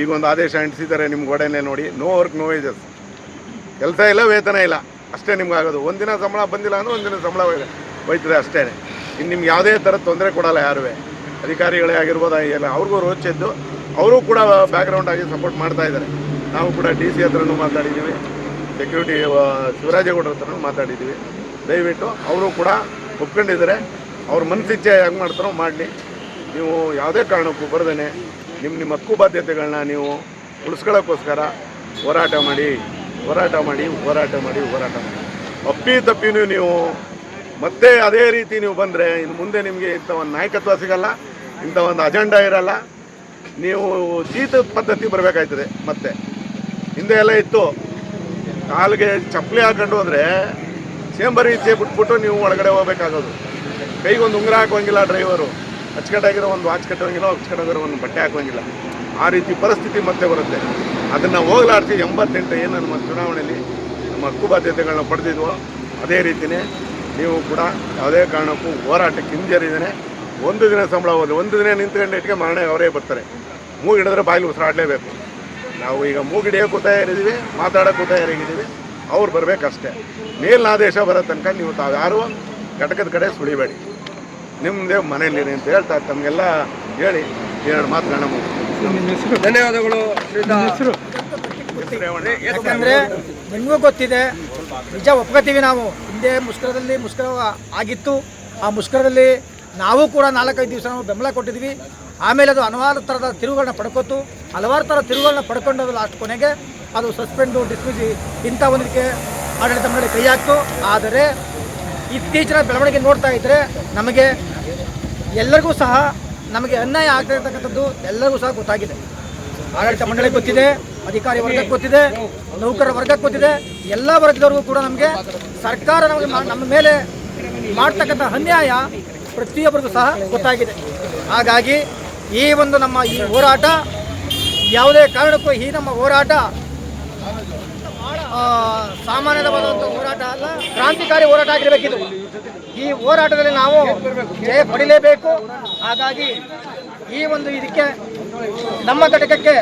Speaker 5: ಈಗೊಂದು ಆದೇಶ ಅಂಟಿಸಿದ್ದಾರೆ ನಿಮ್ಮ ಗೋಡೆನೇ ನೋಡಿ. ನೋ ವರ್ಕ್ ನೋ ವೇಜಸ್ ಕೆಲಸ ಇಲ್ಲ, ವೇತನ ಇಲ್ಲ. ಅಷ್ಟೇ ನಿಮ್ಗೆ ಆಗೋದು. ಒಂದಿನ ಸಂಬಳ ಬಂದಿಲ್ಲ ಅಂದ್ರೆ ಒಂದಿನ ಸಂಬಳ ಹೋಯ್ತದೆ ಅಷ್ಟೇ. ಇನ್ನು ನಿಮ್ಗೆ ಯಾವುದೇ ಥರದ ತೊಂದರೆ ಕೊಡಲ್ಲ ಯಾರೂ ಅಧಿಕಾರಿಗಳೇ ಆಗಿರ್ಬೋದು, ಎಲ್ಲ ಅವ್ರಿಗೂ ರೋಚಿದ್ದು ಅವರು ಕೂಡ ಬ್ಯಾಕ್ಗ್ರೌಂಡ್ ಆಗಿ ಸಪೋರ್ಟ್ ಮಾಡ್ತಾ ಇದ್ದಾರೆ. ನಾವು ಕೂಡ ಡಿ ಸಿ ಹತ್ರನೂ ಮಾತಾಡಿದ್ದೀವಿ. ಸೆಕ್ಯೂರಿಟಿ ಶಿವರಾಜೇಗೌಡರ ಹತ್ರನೂ ಮಾತಾಡಿದ್ದೀವಿ. ದಯವಿಟ್ಟು ಅವರು ಕೂಡ ಒಪ್ಕೊಂಡಿದ್ದಾರೆ. ಅವ್ರ ಮನಸ್ಸಿಚ್ಛೆ ಹೆಂಗೆ ಮಾಡ್ತಾರೋ ಮಾಡಲಿ. ನೀವು ಯಾವುದೇ ಕಾರಣಕ್ಕೂ ಬರ್ದೇನೆ. ನಿಮ್ಮ ನಿಮ್ಮ ಹಕ್ಕು ಬಾಧ್ಯತೆಗಳನ್ನ ನೀವು ಉಳಿಸ್ಕೊಳ್ಳೋಕ್ಕೋಸ್ಕರ ಹೋರಾಟ ಮಾಡಿ ಹೋರಾಟ ಮಾಡಿ ಹೋರಾಟ ಮಾಡಿ ಹೋರಾಟ ಮಾಡಿ. ಅಪ್ಪಿ ತಪ್ಪಿನೂ ನೀವು ಮತ್ತೆ ಅದೇ ರೀತಿ ನೀವು ಬಂದರೆ ಇನ್ನು ಮುಂದೆ ನಿಮಗೆ ಇಂಥ ಒಂದು ನಾಯಕತ್ವ ಸಿಗಲ್ಲ. ಇಂಥ ಒಂದು ಅಜೆಂಡಾ ಇರಲ್ಲ. ನೀವು ಜೀತ ಪದ್ಧತಿ ಬರಬೇಕಾಯ್ತದೆ, ಮತ್ತೆ. ಹಿಂದೆ ಎಲ್ಲ ಇತ್ತು. ಕಾಲಿಗೆ ಚಪ್ಪಲಿ ಹಾಕೊಂಡು ಹೋದರೆ ಚೇಂಬರ್ ಈಚೆ ಬಿಟ್ಬಿಟ್ಟು ನೀವು ಒಳಗಡೆ ಹೋಗ್ಬೇಕಾಗೋದು. ಕೈಗೊಂದು ಉಂಗುರ ಹಾಕೋಂಗಿಲ್ಲ ಡ್ರೈವರು. ಅಚ್ಚುಕಟ್ಟಾಗಿರೋ ಒಂದು ವಾಚ್ ಕಟ್ಟೋಂಗಿಲ್ಲ ಅಚ್ಚುಕಟ್ಟಾಗಿರೋ ಒಂದು ಬಟ್ಟೆ ಹಾಕೋಂಗಿಲ್ಲ ಆ ರೀತಿ ಪರಿಸ್ಥಿತಿ ಮತ್ತೆ ಬರುತ್ತೆ. ಅದನ್ನು ಹೋಗಲಾಡ್ತಿ ಎಂಬತ್ತೆಂಟು ಏನು ನಮ್ಮ ಚುನಾವಣೆಯಲ್ಲಿ ನಮ್ಮ ಹಕ್ಕು ಬಾಧ್ಯತೆಗಳನ್ನ ಪಡೆದಿದ್ವೋ, ಅದೇ ರೀತಿಯೇ ನೀವು ಕೂಡ ಯಾವುದೇ ಕಾರಣಕ್ಕೂ ಹೋರಾಟಕ್ಕೆ ಹಿಂಜರಿದ್ದೇನೆ ಒಂದು ದಿನ ಸಂಬಳ ಹೋದ್ರೆ ಒಂದು ದಿನ ನಿಂತ್ಕೊಂಡು ಇಟ್ಕೆ ಮರಣೆ ಅವರೇ ಬರ್ತಾರೆ. ಮೂಗಿಡಿದ್ರೆ ಬಾಯಲ್ಲಿ ಉಸಿರಾಡಲೇಬೇಕು. ನಾವು ಈಗ ಮೂಗಿಡಿಯೋಕ್ಕೂ ತಯಾರಿದ್ದೀವಿ ಮಾತಾಡೋಕ್ಕೂ ತಯಾರಾಗಿದ್ದೀವಿ ಅವ್ರು ಬರಬೇಕಷ್ಟೇ. ಮೇಲಿನ ಆದೇಶ ಬರೋ ತನಕ ನೀವು ತಾವು ಯಾರು ಘಟಕದ ಕಡೆ ಸುಳಿಬೇಡಿ. ನಿಮ್ಮದೇ ಮನೆಯಲ್ಲಿರಿ ಅಂತ ಹೇಳ್ತಾ ತಮಗೆಲ್ಲ ಹೇಳಿ ಎರಡು ಮಾತುಗಳನ್ನ ಮುಗಿಸ್ತೀವಿ
Speaker 1: ಧನ್ಯವಾದಗಳು ಶ್ರೀಯುತ
Speaker 6: ಯಾಕಂದ್ರೆ ನಿಮಗೂ ಗೊತ್ತಿದೆ ನಿಜ ಒಪ್ಕೋತೀವಿ ನಾವು. ಹಿಂದೆ ಮುಷ್ಕರದಲ್ಲಿ ಮುಷ್ಕರ ಆಗಿತ್ತು. ಆ ಮುಷ್ಕರದಲ್ಲಿ ನಾವು ಕೂಡ ನಾಲ್ಕೈದು ದಿವಸ ನಾವು ಬೆಂಬಲ ಕೊಟ್ಟಿದ್ವಿ ಆಮೇಲೆ ಅದು ಹಲವಾರು ಥರದ ತಿರುವುಗಳನ್ನ ಪಡ್ಕೊತು ಹಲವಾರು ಥರ ತಿರುವುಗಳನ್ನ ಪಡ್ಕೊಂಡು ಲಾಸ್ಟ್ ಕೊನೆಗೆ ಅದು ಸಸ್ಪೆಂಡು ಡಿಸ್ಮಿಸಿ ಇಂಥ ಒಂದಕ್ಕೆ ಆಡಳಿತ ಮಂಡಳಿ ಕೈ ಹಾಕ್ತು. ಆದರೆ ಇತ್ತೀಚಿನ ಬೆಳವಣಿಗೆ ನೋಡ್ತಾ ಇದ್ದರೆ ನಮಗೆ ಎಲ್ಲರಿಗೂ ಸಹ ನಮಗೆ ಅನ್ಯಾಯ ಆಗ್ತಾ ಇರ್ತಕ್ಕಂಥದ್ದು ಎಲ್ಲರಿಗೂ ಸಹ ಗೊತ್ತಾಗಿದೆ. ಆಡಳಿತ ಮಂಡಳಿ ಗೊತ್ತಿದೆ, ಅಧಿಕಾರಿ ವರ್ಗಕ್ಕೆ ಗೊತ್ತಿದೆ, ನೌಕರರ ವರ್ಗಕ್ಕೆ ಗೊತ್ತಿದೆ. ಎಲ್ಲ ವರ್ಗದವ್ರಿಗೂ ಕೂಡ ನಮಗೆ ಸರ್ಕಾರ ನಮಗೆ ನಮ್ಮ ಮೇಲೆ ಮಾಡ್ತಕ್ಕಂಥ ಅನ್ಯಾಯ ಪ್ರತಿಯೊಬ್ಬರಿಗೂ ಸಹ ಗೊತ್ತಾಗಿದೆ. ಹಾಗಾಗಿ ಈ ಒಂದು ನಮ್ಮ ಈ ಹೋರಾಟ ಯಾವುದೇ ಕಾರಣಕ್ಕೂ ಈ ನಮ್ಮ ಹೋರಾಟ ಸಾಮಾನ್ಯವಾದಂಥ ಹೋರಾಟ ಅಲ್ಲ, ಕ್ರಾಂತಿಕಾರಿ ಹೋರಾಟ ಆಗಿರಬೇಕಿದು. ಈ ಹೋರಾಟದಲ್ಲಿ ನಾವು ಜಯ ಪಡಿಲೇಬೇಕು. ಹಾಗಾಗಿ ಈ ಒಂದು ಇದಕ್ಕೆ, ನಮ್ಮ ಘಟಕಕ್ಕೆ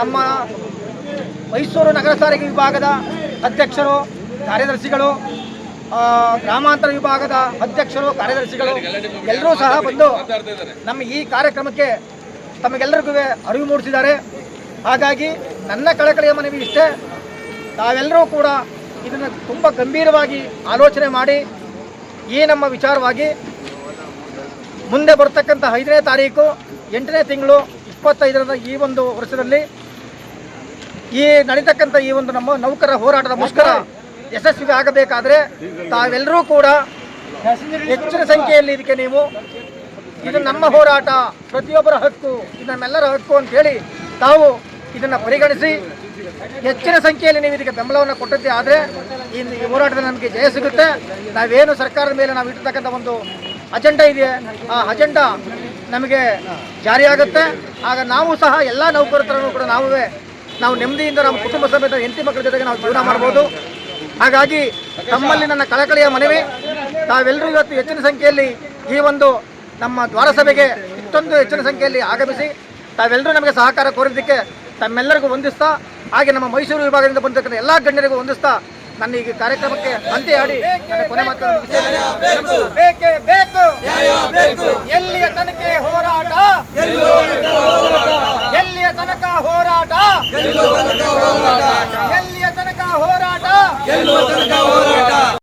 Speaker 6: ನಮ್ಮ ಮೈಸೂರು ನಗರ ಸಾರಿಗೆ ವಿಭಾಗದ ಅಧ್ಯಕ್ಷರು, ಕಾರ್ಯದರ್ಶಿಗಳು ಗ್ರಾಮಾಂತರ ವಿಭಾಗದ ಅಧ್ಯಕ್ಷರು, ಕಾರ್ಯದರ್ಶಿಗಳು ಎಲ್ಲರೂ ಸಹ ಬಂದು ನಮ್ಮ ಈ ಕಾರ್ಯಕ್ರಮಕ್ಕೆ ತಮಗೆಲ್ಲರಿಗೂ ಅರಿವು ಮೂಡಿಸಿದ್ದಾರೆ. ಹಾಗಾಗಿ ನನ್ನ ಕಳಕಳಿಯ ಮನವಿ ಇಷ್ಟೇ. ತಾವೆಲ್ಲರೂ ಕೂಡ ಇದನ್ನು ತುಂಬ ಗಂಭೀರವಾಗಿ ಆಲೋಚನೆ ಮಾಡಿ, ಈ ನಮ್ಮ ವಿಚಾರವಾಗಿ ಮುಂದೆ ಬರ್ತಕ್ಕಂಥ ಐದನೇ ತಾರೀಕು, ಎಂಟನೇ ತಿಂಗಳು ಇಪ್ಪತ್ತೈದರ ಈ ಒಂದು ವರ್ಷದಲ್ಲಿ ಈ ನಡೀತಕ್ಕಂಥ ಈ ಒಂದು ನಮ್ಮ ನೌಕರ ಹೋರಾಟದ ಮುಷ್ಕರ ಯಶಸ್ವಿ ಆಗಬೇಕಾದ್ರೆ ತಾವೆಲ್ಲರೂ ಕೂಡ ಹೆಚ್ಚಿನ ಸಂಖ್ಯೆಯಲ್ಲಿ ಇದಕ್ಕೆ ನೀವು ಇದು ನಮ್ಮ ಹೋರಾಟ, ಪ್ರತಿಯೊಬ್ಬರ ಹಕ್ಕು, ಇದು ನಮ್ಮೆಲ್ಲರ ಹಕ್ಕು ಅಂತ ಹೇಳಿ ತಾವು ಇದನ್ನು ಪರಿಗಣಿಸಿ ಹೆಚ್ಚಿನ ಸಂಖ್ಯೆಯಲ್ಲಿ ನೀವು ಇದಕ್ಕೆ ಬೆಂಬಲವನ್ನು ಕೊಟ್ಟದ್ದೇ ಆದರೆ ಈ ಹೋರಾಟದ ನಮಗೆ ಜಯ ಸಿಗುತ್ತೆ. ನಾವೇನು ಸರ್ಕಾರದ ಮೇಲೆ ನಾವು ಇಟ್ಟಿರ್ತಕ್ಕಂಥ ಒಂದು ಅಜೆಂಡಾ ಇದೆ. ಆ ಅಜೆಂಡಾ ನಮಗೆ ಜಾರಿಯಾಗುತ್ತೆ ಆಗ ನಾವು ಸಹ ಎಲ್ಲ ನೌಕರರನ್ನು ಕೂಡ ನಾವೇ ನಾವು ನೆಮ್ಮದಿಯಿಂದ ನಮ್ಮ ಕುಟುಂಬ ಸಮೇತ ಹೆಂಡತಿ ಮಕ್ಕಳ ಜೊತೆಗೆ ನಾವು ಜೀವನ ಮಾಡ್ಬೋದು. ಹಾಗಾಗಿ ತಮ್ಮಲ್ಲಿ ನನ್ನ ಕಳಕಳಿಯ ಮನವಿ. ತಾವೆಲ್ಲರೂ ಇವತ್ತು ಹೆಚ್ಚಿನ ಸಂಖ್ಯೆಯಲ್ಲಿ ಈ ಒಂದು ನಮ್ಮ ದ್ವಾರಸಭೆಗೆ ಇಷ್ಟೊಂದು ಹೆಚ್ಚಿನ ಸಂಖ್ಯೆಯಲ್ಲಿ ಆಗಮಿಸಿ ತಾವೆಲ್ಲರೂ ನಮಗೆ ಸಹಕಾರ ಕೋರಿದ್ದಕ್ಕೆ ತಮ್ಮೆಲ್ಲರಿಗೂ ವಂದಿಸ್ತಾ, ಹಾಗೆ ನಮ್ಮ ಮೈಸೂರು ವಿಭಾಗದಿಂದ ಬಂದಿರತಕ್ಕಂಥ ಎಲ್ಲ ಗಣ್ಯರಿಗೂ ವಂದಿಸ್ತಾ ನನ್ನ ಈ ಕಾರ್ಯಕ್ರಮಕ್ಕೆ ಅಂತ್ಯ ಆಡಿ ನನ್ನ ಕೊನೆ ಮಾತು. ಬೇಕೇ. ಬೇಕು. ಎಲ್ಲಿಯ ತನಕ ಹೋರಾಟ. ಎಲ್ಲಿಯ ತನಕ ಹೋರಾಟ? ಎಲ್ಲಿಯ ತನಕ ಹೋರಾಟ.